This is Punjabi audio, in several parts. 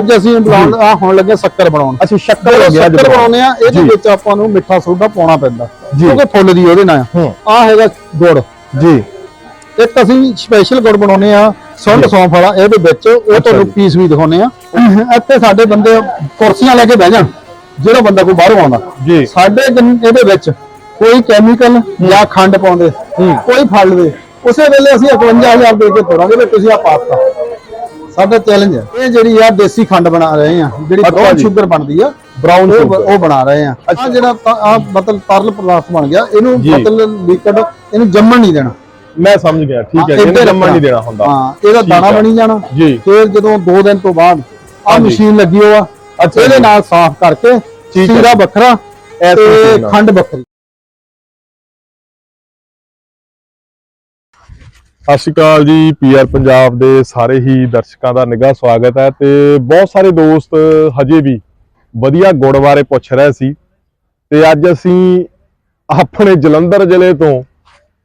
ਅੱਜ ਅਸੀਂ ਬਣਾਉਣ ਆ ਹੁਣ ਲੱਗੇ ਸ਼ੱਕਰ ਬਣਾਉਣ। ਅਸੀਂ ਸ਼ੱਕਰ ਬਣਾਉਨੇ ਆ ਇਹਦੇ। ਵਿੱਚ ਆਪਾਂ ਨੂੰ ਮਿੱਠਾ ਸੋਡਾ ਪਾਉਣਾ ਪੈਂਦਾ। ਕਿਉਂਕਿ ਫੁੱਲ ਦੀ ਉਹਦੇ ਨਾਲ। ਹੂੰ। ਆ ਹੈਗਾ ਗੁੜ। ਜੀ। ਇੱਕ ਅਸੀਂ ਸਪੈਸ਼ਲ ਗੁੜ ਬਣਾਉਨੇ ਆ ਸੁੰਡ। ਸੌਂਫ ਵਾਲਾ ਇਹਦੇ ਵਿੱਚ ਉਹ ਤੁਹਾਨੂੰ। ਪੀਸ ਵੀ ਦਿਖਾਉਨੇ ਆ। ਇੱਥੇ ਸਾਡੇ ਬੰਦੇ ਕੁਰਸੀਆਂ ਲੈ ਕੇ ਬਹਿ ਜਾਣ ਜਿਹੜਾ ਬੰਦਾ ਕੋਈ ਬਾਹਰੋਂ ਆਉਂਦਾ। ਜੀ। ਸਾਡੇ ਇਹਦੇ ਵਿੱਚ ਕੋਈ ਕੈਮੀਕਲ ਜਾਂ ਖੰਡ ਪਾਉਂਦੇ ਕੋਈ ਫਲ ਦੇ ਉਸੇ ਵੇਲੇ ਅਸੀਂ 51000 ਦੇ ਕੇ ਤੋੜਾਂਗੇ ਵੀ ਤੁਸੀਂ ਆ ਪਾਤਾ ਸਾਡਾ ਚੈਲੰਜ ਹੈ ਇਹ ਜਿਹੜੀ ਆ ਦੇਸੀ ਖੰਡ ਬਣਾ ਰਹੇ ਆ ਜਿਹੜੀ ਬਰਾਊਨ। ਸ਼ੂਗਰ ਬਣਦੀ ਆ Brown ਉਹ ਬਣਾ ਰਹੇ ਆ ਆ ਜਿਹੜਾ ਆ ਮਤਲਬ ਤਰਲ ਪਦਾਰਥ ਬਣ ਗਿਆ ਇਹਨੂੰ। ਮਤਲਬ ਲਿਕਵਿਡ ਇਹਨੂੰ ਜੰਮਣ ਨਹੀਂ ਦੇਣਾ ਮੈਂ ਸਮਝ ਗਿਆ ਠੀਕ ਹੈ ਇਹਨੂੰ ਜੰਮਣ ਨਹੀਂ। ਦੇਣਾ ਹੁੰਦਾ ਹਾਂ ਇਹਦਾ ਦਾਣਾ। ਬਣੀ ਜਾਣਾ ਫਿਰ ਜਦੋਂ 2 ਦਿਨ ਤੋਂ ਬਾਅਦ ਆ। ਮਸ਼ੀਨ ਲੱਗੀ ਹੋਆ ਅੱਛਾ ਇਹਦੇ। ਨਾਲ ਸਾਫ਼ ਕਰਕੇ। ਸੀਰਾ ਵੱਖਰਾ ਤੇ। ਖੰਡ ਵੱਖਰੀ ਸਤਿ ਸ਼੍ਰੀ ਅਕਾਲ ਜੀ ਪੀਆਰ ਪੰਜਾਬ ਦੇ ਸਾਰੇ ਹੀ ਦਰਸ਼ਕਾਂ ਦਾ ਨਿੱਘਾ ਸਵਾਗਤ ਹੈ ਤੇ ਬਹੁਤ ਸਾਰੇ ਦੋਸਤ ਹਜੇ ਵੀ ਵਧੀਆ ਗੁੜ ਬਾਰੇ ਪੁੱਛ ਰਹੇ ਸੀ ਤੇ ਅੱਜ ਅਸੀਂ ਆਪਣੇ ਜਲੰਧਰ ਜ਼ਿਲ੍ਹੇ ਤੋਂ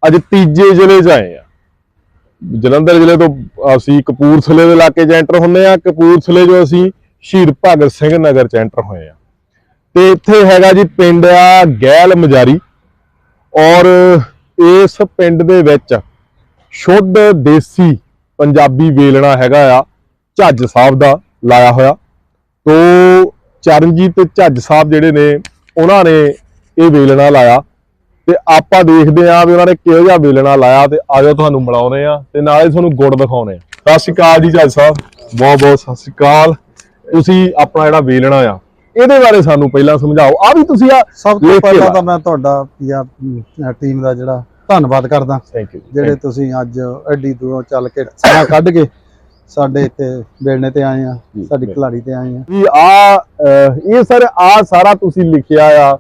ਅੱਜ ਤੀਜੇ ਜ਼ਿਲ੍ਹੇ 'ਚ ਆਏ ਆ ਜਲੰਧਰ ਜ਼ਿਲ੍ਹੇ ਤੋਂ ਅਸੀਂ ਕਪੂਰਥਲੇ ਦੇ ਇਲਾਕੇ 'ਚ ਐਂਟਰ ਹੁੰਦੇ ਆ ਕਪੂਰਥਲੇ 'ਚੋਂ ਅਸੀਂ ਸ਼ਹੀਦ ਭਗਤ ਸਿੰਘ ਨਗਰ 'ਚ ਐਂਟਰ ਹੋਏ ਆ ਤੇ ਇੱਥੇ ਹੈਗਾ ਜੀ ਪਿੰਡ ਆ ਗੈਲ ਮਜਾਰੀ ਔਰ ਇਸ ਪਿੰਡ ਦੇ ਵਿੱਚ ਸ਼ੁੱਧ ਦੇਸੀ ਪੰਜਾਬੀ ਵੇਲਣਾ ਹੈਗਾ ਆ ਝੱਜ ਸਾਹਿਬ ਦਾ ਲਾਇਆ ਹੋਇਆ। ਤੋ ਚਰਨਜੀਤ ਝੱਜ ਸਾਹਿਬ ਜਿਹੜੇ ਨੇ ਉਹਨਾਂ ਨੇ ਇਹ ਵੇਲਣਾ ਲਾਇਆ। ਤੇ ਆਪਾਂ ਦੇਖਦੇ ਆਂ ਵੀ ਉਹਨਾਂ ਨੇ ਕਿਹੋ ਜਿਹਾ ਵੇਲਣਾ ਲਾਇਆ ਤੇ ਆਜੋ ਤੁਹਾਨੂੰ ਮਿਲਾਉਨੇ ਆ ਤੇ ਨਾਲੇ ਤੁਹਾਨੂੰ ਗੁੜ ਦਿਖਾਉਨੇ ਆ ਸਤਿ ਸ਼੍ਰੀ ਅਕਾਲ ਜੀ ਝੱਜ ਸਾਹਿਬ। ਬਹੁਤ ਬਹੁਤ ਸਤਿ ਸ਼੍ਰੀ ਅਕਾਲ। ਤੁਸੀਂ ਆਪਣਾ ਜਿਹੜਾ ਵੇਲਣਾ ਆ ਇਹਦੇ ਬਾਰੇ ਸਾਨੂੰ ਪਹਿਲਾਂ ਸਮਝਾਓ। ਆ ਵੀ ਤੁਸੀਂ ਆ ਸਭ ਤੋਂ ਪਹਿਲਾਂ। ਤਾਂ ਮੈਂ ਤੁਹਾਡਾ ਪੀਆ ਟੀਮ ਦਾ ਜਿਹੜਾ ਧੰਨਵਾਦ ਕਰਦਾ। ਥੈਂਕ ਯੂ ਜਿਹੜੇ ਤੁਸੀਂ ਅੱਜ ਐਡੀ ਦੂਰੋਂ ਚੱਲ ਕੇ ਸਮਾਂ ਕੱਢ ਕੇ ਸਾਡੇ ਇੱਥੇ ਵੇਲਣੇ ਤੇ ਆਏ ਆ ਜੀ, ਸਾਡੀ ਜੀ। ਖਿਲਾੜੀ ਤੇ ਆਏ ਆ। ਵੀ ਆ ਇਹ ਸਰ ਆ ਸਾਰਾ ਤੁਸੀਂ ਲਿਖਿਆ ਆ।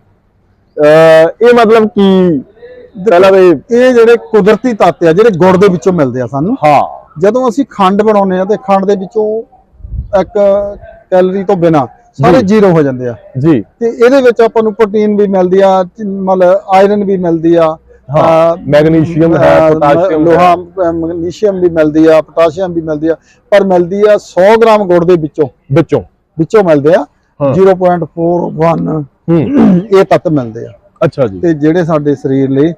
ਇਹ ਮਤਲਬ ਕੀ ਪਹਿਲਾਂ ਇਹ ਜਿਹੜੇ ਕੁਦਰਤੀ ਤੱਤ ਆ ਜਿਹੜੇ ਗੁੜ ਦੇ ਵਿੱਚੋਂ ਮਿਲਦੇ ਆ ਸਾਨੂੰ। ਹਾਂ। ਜਦੋਂ ਅਸੀਂ ਖੰਡ ਬਣਾਉਂਦੇ ਆ ਤੇ ਖੰਡ ਦੇ ਵਿੱਚੋਂ ਇੱਕ ਕੈਲਰੀ ਤੋਂ ਬਿਨਾ ਸਾਰੇ ਜੀ। ਜ਼ੀਰੋ ਹੋ ਜਾਂਦੇ ਆ। ਜੀ। ਤੇ ਇਹਦੇ ਵਿੱਚ ਆਪਾਂ ਨੂੰ ਪ੍ਰੋਟੀਨ ਵੀ ਮਿਲਦੀ ਆ ਮਤਲਬ ਆਇਰਨ ਵੀ ਮਿਲਦੀ ਆ ਹਾਂ, ਮੈਗਨੀਸ਼ੀਅਮ ਹੈ, ਪੋਟਾਸ਼ੀਅਮ। ਲੋਹਾ ਮੈਗਨੀਸ਼ੀਅਮ ਵੀ ਮਿਲਦੀ ਆ ਪੋਟਾਸ਼ੀਅਮ ਵੀ ਮਿਲਦੀ ਆ ਪਰ ਮਿਲਦੀ ਆ 100 ਗ੍ਰਾਮ ਗੁੜ ਦੇ ਵਿੱਚੋਂ। ਵਿੱਚੋਂ। ਵਿੱਚੋਂ ਮਿਲਦੇ ਆ। ਹਾਂ। 0.41 ਹੂੰ। ਇਹ ਤੱਤ ਮਿਲਦੇ ਆ। ਅੱਛਾ ਜੀ। ਤੇ ਜਿਹੜੇ ਸਾਡੇ ਸਰੀਰ ਲਈ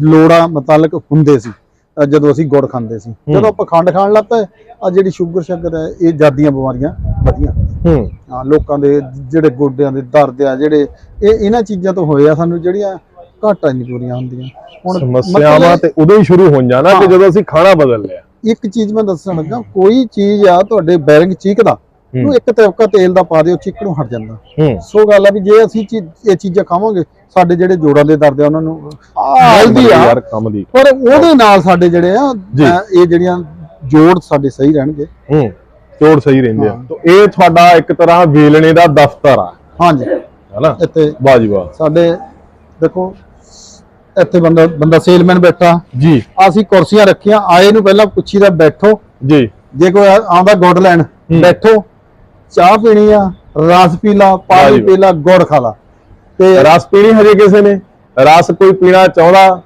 ਲੋੜਾਂ ਮੁਤਾਲਕ ਹੁੰਦੇ ਸੀ ਜਦੋਂ ਅਸੀਂ ਗੁੜ ਖਾਂਦੇ ਸੀ। ਜਦੋਂ ਆਪਾਂ ਖੰਡ ਖਾਣ ਲੱਗ ਪਏ ਆ ਜਿਹੜੀ ਸ਼ੂਗਰ ਸ਼ੱਕਰ ਹੈ ਇਹ ਜਾਦੀਆਂ ਬਿਮਾਰੀਆਂ ਵਧੀਆਂ। ਹੂੰ। ਹਾਂ ਲੋਕਾਂ ਦੇ ਜਿਹੜੇ ਗੋਡਿਆਂ ਦੇ ਦਰਦ ਆ ਜਿਹੜੇ ਇਹ ਇਹਨਾਂ ਚੀਜ਼ਾਂ ਤੋਂ ਹੋਏ ਆ ਸਾਨੂੰ ਜਿਹੜੀਆਂ ਘਾਟਾਂ ਨਹੀਂ ਪੂਰੀਆਂ ਹੁੰਦੀਆਂ। ਸਮੱਸਿਆਵਾਂ ਮਤਲਬ ਤੇ ਉਦੋਂ ਹੀ ਸ਼ੁਰੂ ਹੋ ਜਾਣਾ ਕਿ। ਜਦੋਂ ਅਸੀਂ ਖਾਣਾ ਬਦਲ ਲਿਆ। ਇੱਕ ਚੀਜ਼ ਮੈਂ ਦੱਸਣ ਲੱਗਾ ਕੋਈ ਚੀਜ਼ ਆ ਤੁਹਾਡੇ ਬੈਰਿੰਗ ਚੀਕਦਾ। ਨੂੰ ਇੱਕ ਤਵਕਾ ਤੇਲ ਦਾ ਪਾ ਦਿਓ ਚੀਕ ਨੂੰ ਹਟ ਜਾਂਦਾ। ਸੋ ਗੱਲ ਆ ਵੀ ਜੇ ਅਸੀਂ ਇਹ ਚੀਜ਼ਾਂ ਖਾਵਾਂਗੇ ਸਾਡੇ ਜਿਹੜੇ ਜੋੜਾਂ ਦੇ ਦਰਦ ਆ ਉਹਨਾਂ ਨੂੰ ਮਿਲਦੀ ਆ। ਯਾਰ ਕੰਮ ਦੀ। ਪਰ ਉਹਦੇ ਨਾਲ ਸਾਡੇ ਜਿਹੜੇ ਆ ਇਹ ਜਿਹੜੀਆਂ ਜੋੜ ਸਾਡੇ ਸਹੀ ਰਹਿਣਗੇ। ਹੂੰ। ਤੋੜ ਸਹੀ ਰਹਿੰਦੇ ਆ। ਤਾਂ ਇਹ ਤੁਹਾਡਾ ਇੱਕ ਤਰ੍ਹਾਂ ਵੇਲਣੇ ਦਾ ਦਫ਼ਤਰ ਆ। ਹਾਂਜੀ। ਹੈਨਾ? ਇੱਥੇ ਵਾਹ ਜੀ ਵਾਹ। ਸਾਡੇ ਦੇਖੋ ਇੱਥੇ ਬੰਦਾ ਬੰਦਾ ਸੇਲਮੈਨ ਬੈਠਾ। ਜੀ। ਅਸੀਂ ਕੁਰਸੀਆਂ ਰੱਖੀਆਂ ਆਏ ਨੂੰ ਪਹਿਲਾਂ ਪੁੱਛੀਦਾ ਬੈਠੋ। ਜੀ। ਜੇ ਕੋਈ ਆਉਂਦਾ ਗੁੜ ਲੈਣ। ਬੈਠੋ। ਚਾਹ ਪੀਣੀ ਆ ਰਸ ਪੀ ਲਾ ਪਾਣੀ ਪੀ ਲਾ ਗੁੜ ਖਾ ਲਾ। ਤੇ ਰਸ ਪੀਣੀ ਹਜੇ ਕਿਸੇ ਨੇ? ਰਸ ਕੋਈ ਪੀਣਾ ਚਾਹੁੰਦਾ?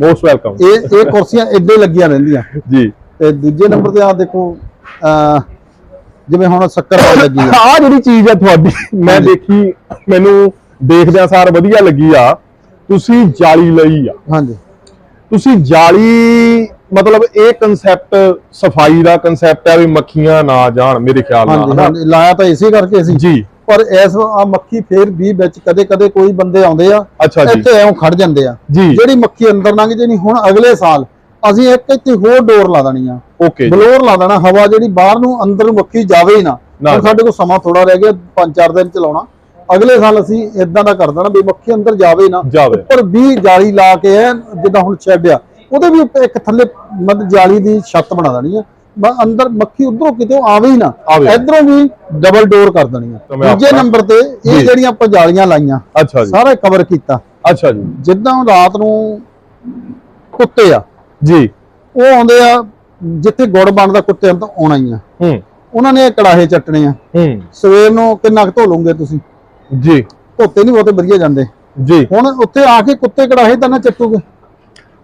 ਮੋਸਟ ਵੈਲਕਮ ਇਹ ਇਹ ਕੁਰਸੀਆਂ ਇੱਦਾਂ ਲੱਗੀਆਂ ਰਹਿੰਦੀਆਂ। ਜੀ। ਤੇ ਦੂਜੇ ਨੰਬਰ ਤੇ ਆ ਦੇਖੋ ਜਿਵੇਂ ਹੁਣ ਸ਼ੱਕਰ ਪਾਈ ਲੱਗੀ ਆ। ਆ ਜਿਹੜੀ ਚੀਜ਼ ਆ ਤੁਹਾਡੀ ਮੈਂ। ਦੇਖੀ ਮੈਨੂੰ ਦੇਖਦਿਆਂ ਸਾਰ ਵਧੀਆ ਲੱਗੀ ਆ। ਤੁਸੀਂ ਜਾਲੀ ਲਈ ਆ। ਹਾਂਜੀ। ਤੁਸੀਂ ਜਾਲੀ ਮਤਲਬ ਇਹ ਕਨਸੈਪਟ ਸਫ਼ਾਈ ਦਾ ਕਨਸੈਪਟ ਹੈ ਵੀ ਮੱਖੀਆਂ ਨਾ ਜਾਣ ਮੇਰੇ ਖਿਆਲ ਨਾਲ ਹਾਂਜੀ ਲਾਇਆ ਤਾਂ ਇਸੇ ਕਰਕੇ ਸੀ। ਜੀ। ਪਰ ਇਸ ਆ ਮੱਖੀ ਫੇਰ ਵੀ ਵਿੱਚ ਕਦੇ ਕਦੇ ਕੋਈ ਬੰਦੇ ਆਉਂਦੇ ਆ ਇੱਥੇ ਐਉਂ ਖੜ ਜਾਂਦੇ ਆ। ਜਿਹੜੀ ਮੱਖੀ ਅੰਦਰ ਲੰਘ ਜੇ ਨਹੀਂ ਹੁਣ ਅਗਲੇ ਸਾਲ ਅਸੀਂ ਇੱਕ ਇੱਥੇ ਹੋਰ ਡੋਰ ਲਾ ਦੇਣੀ ਆ। ਓਕੇ ਬਲੋਰ ਲਾ ਦੇਣਾ ਹਵਾ ਜਿਹੜੀ ਬਾਹਰ ਨੂੰ ਅੰਦਰ ਮੱਖੀ ਜਾਵੇ ਹੀ ਨਾ। ਸਾਡੇ ਕੋਲ ਸਮਾਂ ਥੋੜਾ ਰਹਿ ਗਿਆ ਪੰਜ ਚਾਰ ਦਿਨ ਚਲਾਉਣਾ। ਅਗਲੇ ਸਾਲ ਅਸੀਂ ਇਦਾਂ ਦਾ ਕਰ ਦੇਣਾ ਵੀ ਮੱਖੀ ਅੰਦਰ ਜਾਵੇ ਨਾ ਜਾਵੇ। ਉੱਪਰ ਵੀ ਜਾਲੀ ਲਾ ਕੇ ਐ ਜਿੱਦਾਂ ਹੁਣ ਸ਼ੈੱਡ ਆ ਉਹਦੇ ਵੀ ਉੱਤੇ ਇੱਕ ਥੱਲੇ ਮਤਲਬ ਜਾਲੀ ਦੀ ਛੱਤ ਬਣਾ ਦੇਣੀ ਆ। ਅੰਦਰ ਮੱਖੀ ਉਧਰੋਂ ਕਿਤੇ ਆਵੇ ਹੀ ਨਾ। ਇਧਰੋਂ ਵੀ ਡਬਲ ਡੋਰ ਕਰ ਦੇਣੀ ਆ। ਦੂਜੇ ਨੰਬਰ ਤੇ। ਇਹ ਜਿਹੜੀਆਂ ਆਪਾਂ ਜਾਲੀਆਂ ਲਾਈਆਂ ਅੱਛਾ ਜੀ। ਸਾਰਾ ਕਵਰ ਕੀਤਾ। ਅੱਛਾ ਜੀ। ਜਿੱਦਾਂ ਰਾਤ ਨੂੰ ਕੁੱਤੇ ਆ ਜੀ। ਉਹ ਆਉਂਦੇ ਆ ਜਿੱਥੇ ਗੁੜ ਬਣਦਾ ਕੁੱਤਿਆਂ ਤੋਂ ਆਉਣਾ ਹੀ ਆ। ਹੂੰ। ਉਹਨਾਂ ਨੇ ਇਹ ਕੜਾਹੇ ਚੱਟਣੇ ਆ। ਹੂੰ। ਸਵੇਰ ਨੂੰ ਕਿੰਨਾ ਕੁ ਧੋ ਲਓਗੇ ਤੁਸੀਂ? ਜੀ। ਧੋਤੇ ਨਹੀਂ ਬਹੁਤੇ ਵਧੀਆ ਜਾਂਦੇ। ਜੀ। ਹੁਣ ਉੱਥੇ ਆ ਕੇ ਕੁੱਤੇ ਕੜਾਹੇ ਤਾਂ ਨਾ ਚੱਟੂਗੇ।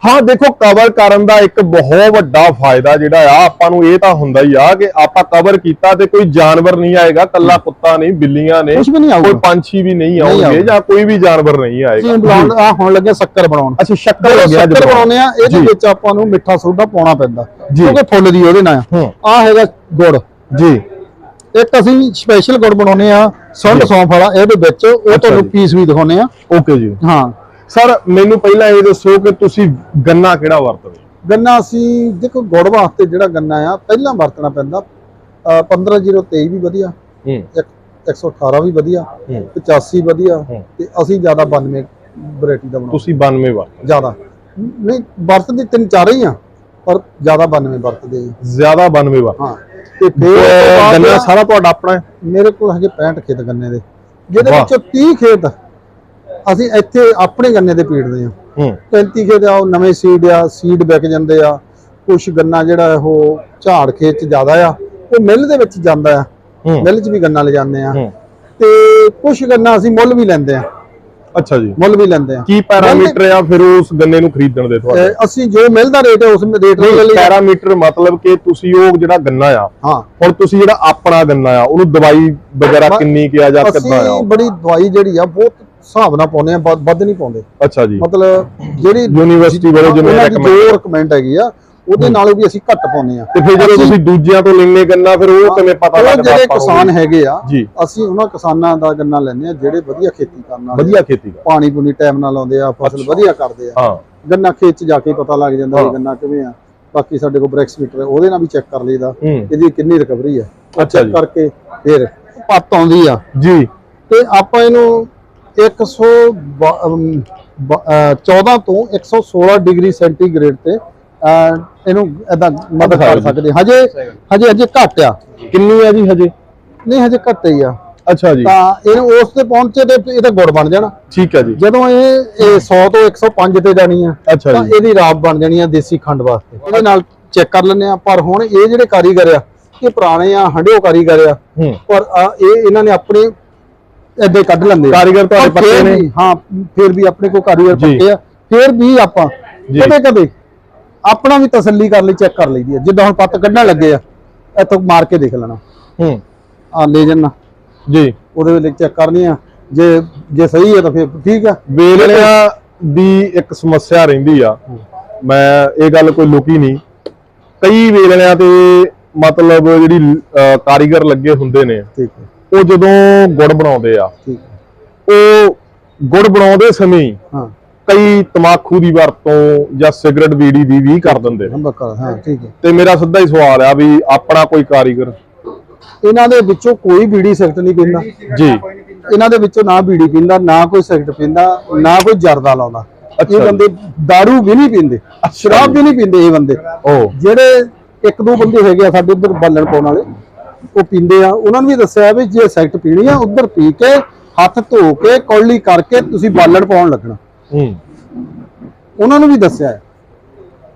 ਹਾਂ ਦੇਖੋ ਕਵਰ ਕਰਨ ਦਾ ਇੱਕ ਬਹੁਤ ਵੱਡਾ ਫਾਇਦਾ ਜਿਹੜਾ ਆ ਆਪਾਂ ਨੂੰ ਇਹ ਤਾਂ ਹੁੰਦਾ ਹੀ ਆ ਕਿ ਆਪਾਂ ਕਵਰ ਕੀਤਾ ਤੇ ਕੋਈ ਜਾਨਵਰ ਨਹੀਂ ਆਏਗਾ ਕੱਲਾ ਕੁੱਤਾ ਨਹੀਂ ਬਿੱਲੀਆਂ ਨੇ। ਕੋਈ ਪੰਛੀ ਵੀ ਨਹੀਂ ਆਉਣਗੇ। ਜਾਂ ਕੋਈ ਵੀ ਜਾਨਵਰ ਨਹੀਂ ਆਏਗਾ। ਅਸੀਂ ਬਣਾਉਣ ਆ ਹੁਣ ਲੱਗੇ ਸ਼ੱਕਰ ਬਣਾਉਣ। ਅੱਛਾ ਸ਼ੱਕਰ ਜਦੋਂ ਲੱਗਿਆ ਸ਼ੱਕਰ ਬਣਾਉਨੇ ਆ ਇਹਦੇ। ਵਿੱਚ ਆਪਾਂ ਨੂੰ ਮਿੱਠਾ ਸੋਡਾ ਪਾਉਣਾ ਪੈਂਦਾ। ਕਿਉਂਕਿ ਫੁੱਲ ਦੀ ਉਹਦੇ ਨਾਲ। ਹੂੰ। ਆ ਹੈਗਾ ਗੁੜ। ਜੀ। ਇੱਕ ਅਸੀਂ ਸਪੈਸ਼ਲ ਗੁੜ ਬਣਾਉਨੇ ਆ ਸੁੰਡ। ਸੌਂਫ ਵਾਲਾ ਇਹਦੇ ਵਿੱਚ ਉਹ ਤੁਹਾਨੂੰ। ਪੀਸ ਵੀ ਦਿਖਾਉਨੇ ਆ। ਓਕੇ ਜੀ। ਹਾਂ। ਸਰ ਮੈਨੂੰ ਪਹਿਲਾਂ ਇਹ ਦੱਸੋ ਕਿ ਤੁਸੀਂ ਗੰਨਾ ਕਿਹੜਾ ਵਰਤਦੇ ਗੰਨਾ ਅਸੀਂ ਦੇਖੋ ਗੁੜ ਵਾਸਤੇ ਜਿਹੜਾ ਗੰਨਾ ਆ ਪਹਿਲਾਂ ਵਰਤਣਾ ਪੈਂਦਾ। ਅਹ 15023 ਵੀ ਵਧੀਆ ਹੂੰ। ਇੱਕ 118 ਵੀ ਵਧੀਆ ਹੂੰ। 85 ਵਧੀਆ। ਤੇ ਅਸੀਂ ਜ਼ਿਆਦਾ 92 ਵੈਰਾਈਟੀ ਦਾ ਬਣਾਉਂਦੇ ਤੁਸੀਂ 92 ਵਰਤਦੇ ਜ਼ਿਆਦਾ। ਨਹੀਂ ਵਰਤਦੇ ਤਿੰਨ ਚਾਰ ਹੀ ਆ। ਪਰ ਜ਼ਿਆਦਾ 92 ਵਰਤਦੇ ਆ ਜ਼ਿਆਦਾ 92 ਵਰਤਦੇ ਹਾਂ। ਤੇ ਫਿਰ ਗੰਨਾ ਸਾਰਾ ਤੁਹਾਡਾ ਆਪਣਾ ਹੈ? ਮੇਰੇ ਕੋਲ ਹਜੇ 65 ਖੇਤ ਗੰਨੇ ਦੇ। ਜਿਹਦੇ। ਵਿੱਚੋਂ 30 ਖੇਤ ਅਸੀਂ ਇੱਥੇ ਆਪਣੇ ਗੰਨੇ ਦੇ ਪੀੜਦੇ ਆ ਹੂੰ। 35 ਖੇਤ ਆ ਉਹ ਨਵੇਂ ਸੀਡ ਆ ਸੀਡ ਵਿਕ ਜਾਂਦੇ ਆ। ਕੁਛ ਗੰਨਾ ਜਿਹੜਾ ਉਹ ਝਾੜ ਖੇਤ ਚ ਜ਼ਿਆਦਾ ਆ। ਉਹ ਮਿੱਲ ਦੇ ਵਿੱਚ ਜਾਂਦਾ ਆ। ਮਿੱਲ ਚ ਵੀ ਗੰਨਾ ਲੈ ਜਾਂਦੇ ਆ। ਤੇ ਕੁਛ ਗੰਨਾ ਅਸੀਂ ਮੁੱਲ ਵੀ ਲੈਂਦੇ ਆ। ਅੱਛਾ ਜੀ। ਮੁੱਲ ਵੀ ਲੈਂਦੇ ਆ। ਕੀ ਪੈਰਾਮੀਟਰ ਆ ਫਿਰ ਉਸ ਗੰਨੇ ਨੂੰ ਖਰੀਦਣ ਦੇ ਤੁਹਾਡੇ? ਅਸੀਂ ਜੋ ਮਿੱਲ ਦਾ ਰੇਟ ਹੈ ਉਸ ਰੇਟ ਨਾਲ ਲਈ ਪੈਰਾਮੀਟਰ ਮਤਲਬ ਕਿ ਤੁਸੀਂ ਉਹ ਜਿਹੜਾ ਗੰਨਾ ਆ ਹਾਂ। ਹੁਣ ਤੁਸੀਂ ਜਿਹੜਾ ਆਪਣਾ ਗੰਨਾ ਆ ਉਹਨੂੰ ਦਵਾਈ ਵਗੈਰਾ ਕਿੰਨੀ ਕਿਹਾ ਜਾਂ ਕਿੱਦਾਂ ਆ? ਅਸੀਂ? ਬੜੀ ਦਵਾਈ ਜਿਹੜੀ ਆ ਬਹੁਤ ਹਿਸਾਬ ਨਾਲ ਪਾਉਂਦੇ ਆ ਵੱਧ ਨਹੀਂ ਪਾਉਂਦੇ। ਅੱਛਾ ਜੀ। ਮਤਲਬ ਜਿਹੜੀ ਯੂਨੀਵਰਸਿਟੀ ਵੱਲੋਂ ਜਿਵੇਂ ਰეკਮੈਂਡ ਹੈਗੀ ਆ ਉਹਦੇ ਨਾਲੋਂ ਵੀ ਅਸੀਂ ਘੱਟ ਪਾਉਂਦੇ ਆ ਤੇ ਫਿਰ ਜਦੋਂ ਤੁਸੀਂ ਦੂਜਿਆਂ ਤੋਂ ਲੈਣੇ ਗੰਨਾ ਫਿਰ ਉਹ ਕਿਵੇਂ ਪਤਾ ਲੱਗਦਾ ਜਿਹੜੇ? ਕਿਸਾਨ ਹੈਗੇ ਆ ਅਸੀਂ ਉਹਨਾਂ ਕਿਸਾਨਾਂ ਦਾ ਗੰਨਾ ਲੈਂਦੇ ਆ ਜਿਹੜੇ ਵਧੀਆ ਖੇਤੀ ਕਰਨ ਵਾਲੇ ਵਧੀਆ ਖੇਤੀ ਕਰ ਪਾਣੀ ਪੂਣੀ ਟਾਈਮ ਨਾਲ ਲਾਉਂਦੇ ਆ ਫਸਲ ਵਧੀਆ ਕਰਦੇ ਆ। ਹਾਂ। ਗੰਨਾ ਖੇਤ ਚ ਜਾ ਕੇ ਹੀ ਪਤਾ ਲੱਗ ਜਾਂਦਾ ਵੀ ਹਾਂ। ਗੰਨਾ ਕਿਵੇਂ ਆ। ਬਾਕੀ ਸਾਡੇ ਕੋਲ ਬ੍ਰੈਕਸ ਮੀਟਰ ਉਹਦੇ ਨਾਲ ਵੀ ਚੈੱਕ ਕਰ ਲਈਦਾ ਹੂੰ। ਇਹਦੀ ਕਿੰਨੀ ਰਿਕਵਰੀ ਆ। ਅੱਛਾ ਜੀ। ਕਰਕੇ ਫਿਰ ਪੱਤ ਆਉਂਦੀ ਆ। ਜੀ। ਤੇ ਆਪਾਂ ਇਹਨੂੰ 100 ਬ- ਅਮ, ਬ- ਅਹ 14 ਤੋਂ 116 ਡਿਗਰੀ ਸੈਂਟੀਗ੍ਰੇਡ ਤੇ ਇਹਨੂੰ ਇਦਾਂ ਮਦਦ ਕਰ। ਸਕਦੇ। ਹਜੇ ਹਜੇ ਹਜੇ ਘੱਟ ਆ। ਕਿੰਨੀ ਆ ਜੀ ਹਜੇ? ਨਹੀਂ ਹਜੇ ਘੱਟ ਹੀ ਆ। ਅੱਛਾ ਜੀ। ਤਾਂ ਇਹਨੂੰ ਉਸ ਤੇ ਪਹੁੰਚੇ ਤੇ ਇਹਦਾ ਗੁੜ ਬਣ ਜਾਣਾ। ਠੀਕ ਹੈ ਜੀ। ਜਦੋਂ ਇਹ ਇਹ 100 ਤੋਂ 105 ਤੇ ਜਾਣੀ ਆ ਤਾਂ ਇਹਦੀ ਰਾਬ ਬਣ ਜਾਣੀ ਆ ਦੇਸੀ ਖੰਡ ਵਾਸਤੇ। ਇਹਦੇ ਨਾਲ ਚੈੱਕ ਕਰ ਲੈਂਦੇ ਆ। ਪਰ ਹੁਣ ਇਹ ਜਿਹੜੇ ਕਾਰੀਗਰ ਆ ਇਹ ਪੁਰਾਣੇ ਆ ਹੰਡਿਓ ਕਾਰੀਗਰ ਆ। ਪਰ ਆ ਇਹ ਇਹਨਾਂ ਨੇ ਆਪਣੇ ਹੀ ਕੱਢ ਲੈਂਦੇ ਆ। ਕਾਰੀਗਰ ਤੁਹਾਡੇ ਪੱਕੇ ਨੇ? ਹਾਂ ਫਿਰ ਵੀ ਆਪਣੇ ਕੋਲ ਕਾਰੀਗਰ। ਪੱਕੇ ਆ। ਫਿਰ ਵੀ ਆਪਾਂ। ਕਦੇ ਕਦੇ ਆਪਣਾ ਵੀ ਤਸੱਲੀ ਕਰ ਲਈ ਚੈੱਕ ਕਰ ਲਈਦੀ ਆ। ਜਿੱਦਾਂ ਹੁਣ ਪੱਤ ਕੱਢਣ ਲੱਗੇ ਆ ਇੱਥੋਂ ਮਾਰ ਕੇ ਦੇਖ ਲੈਣਾ। ਹੂੰ। ਆ ਲੈ ਜਾਣਾ ਜੀ। ਉਹਦੇ ਵਿੱਚ ਚੈੱਕ ਕਰਨੀ ਆ। ਜੇ ਜੇ ਸਹੀ ਹੈ ਤਾਂ ਫਿਰ ਠੀਕ ਆ। ਵੇਲਣਿਆਂ ਦੀ ਇੱਕ ਸਮੱਸਿਆ ਰਹਿੰਦੀ ਆ। ਮੈਂ ਇਹ ਗੱਲ ਕੋਈ ਲੁਕੀ ਨਹੀਂ। ਕਈ ਵੇਲਣਿਆਂ ਤੇ ਮਤਲਬ ਜਿਹੜੀ ਕਾਰੀਗਰ ਲੱਗੇ ਹੁੰਦੇ ਨੇ ਠੀਕ ਉਹ ਜਦੋਂ ਗੁੜ ਬਣਾਉਂਦੇ ਆ। ਉਹ ਗੁੜ ਬਣਾਉਂਦੇ ਸਮੇਂ ਹਾਂ। ਕਈ ਤਮਾਕੂ ਦੀ ਵਰਤੋਂ ਜਾਂ ਸਿਗਰਟ ਬੀੜੀ ਦੀ ਵੀ ਕਰ ਦਿੰਦੇ ਨੇ। ਨੰਬਰ ਕਰ ਹਾਂ ਠੀਕ ਹੈ। ਤੇ ਮੇਰਾ ਸਿੱਧਾ ਹੀ ਸਵਾਲ ਆ ਵੀ ਆਪਣਾ ਕੋਈ ਕਾਰੀਗਰ? ਇਹਨਾਂ ਦੇ ਵਿੱਚੋਂ ਕੋਈ ਬੀੜੀ ਸਿਗਰਟ ਨਹੀਂ ਪੀਂਦਾ। ਜੀ। ਇਹਨਾਂ ਦੇ ਵਿੱਚੋਂ ਨਾ ਬੀੜੀ ਪੀਂਦਾ ਨਾ ਕੋਈ ਸਿਗਰਟ ਪੀਂਦਾ ਨਾ ਕੋਈ ਜਰਦਾ ਲਾਉਂਦਾ। ਅੱਛਾ। ਇਹ। ਬੰਦੇ दारू ਵੀ ਨਹੀਂ ਪੀਂਦੇ ਸ਼ਰਾਬ ਵੀ ਨਹੀਂ ਪੀਂਦੇ ਇਹ ਬੰਦੇ। ਉਹ ਜਿਹੜੇ ਇੱਕ ਦੋ ਬੰਦੇ ਹੈਗੇ ਆ ਸਾਡੇ ਉੱਧਰ ਬਾਲਣ ਪਾਉਣ ਵਾਲੇ ਉਹ ਪੀਂਦੇ ਆ। ਉਹਨਾਂ ਨੂੰ ਵੀ ਦੱਸਿਆ ਵੀ ਜੇ ਸਿਗਰਟ ਪੀਣੀ ਆ ਉੱਧਰ ਪੀ ਕੇ ਹੱਥ ਧੋ ਕੇ ਕੌਲੀ ਕਰਕੇ ਤੁਸੀਂ ਬਾਲਣ ਪਾਉਣ ਲੱਗਣਾ। ਹੂੰ। ਉਹਨਾਂ ਨੂੰ ਵੀ ਦੱਸਿਆ ਹੈ।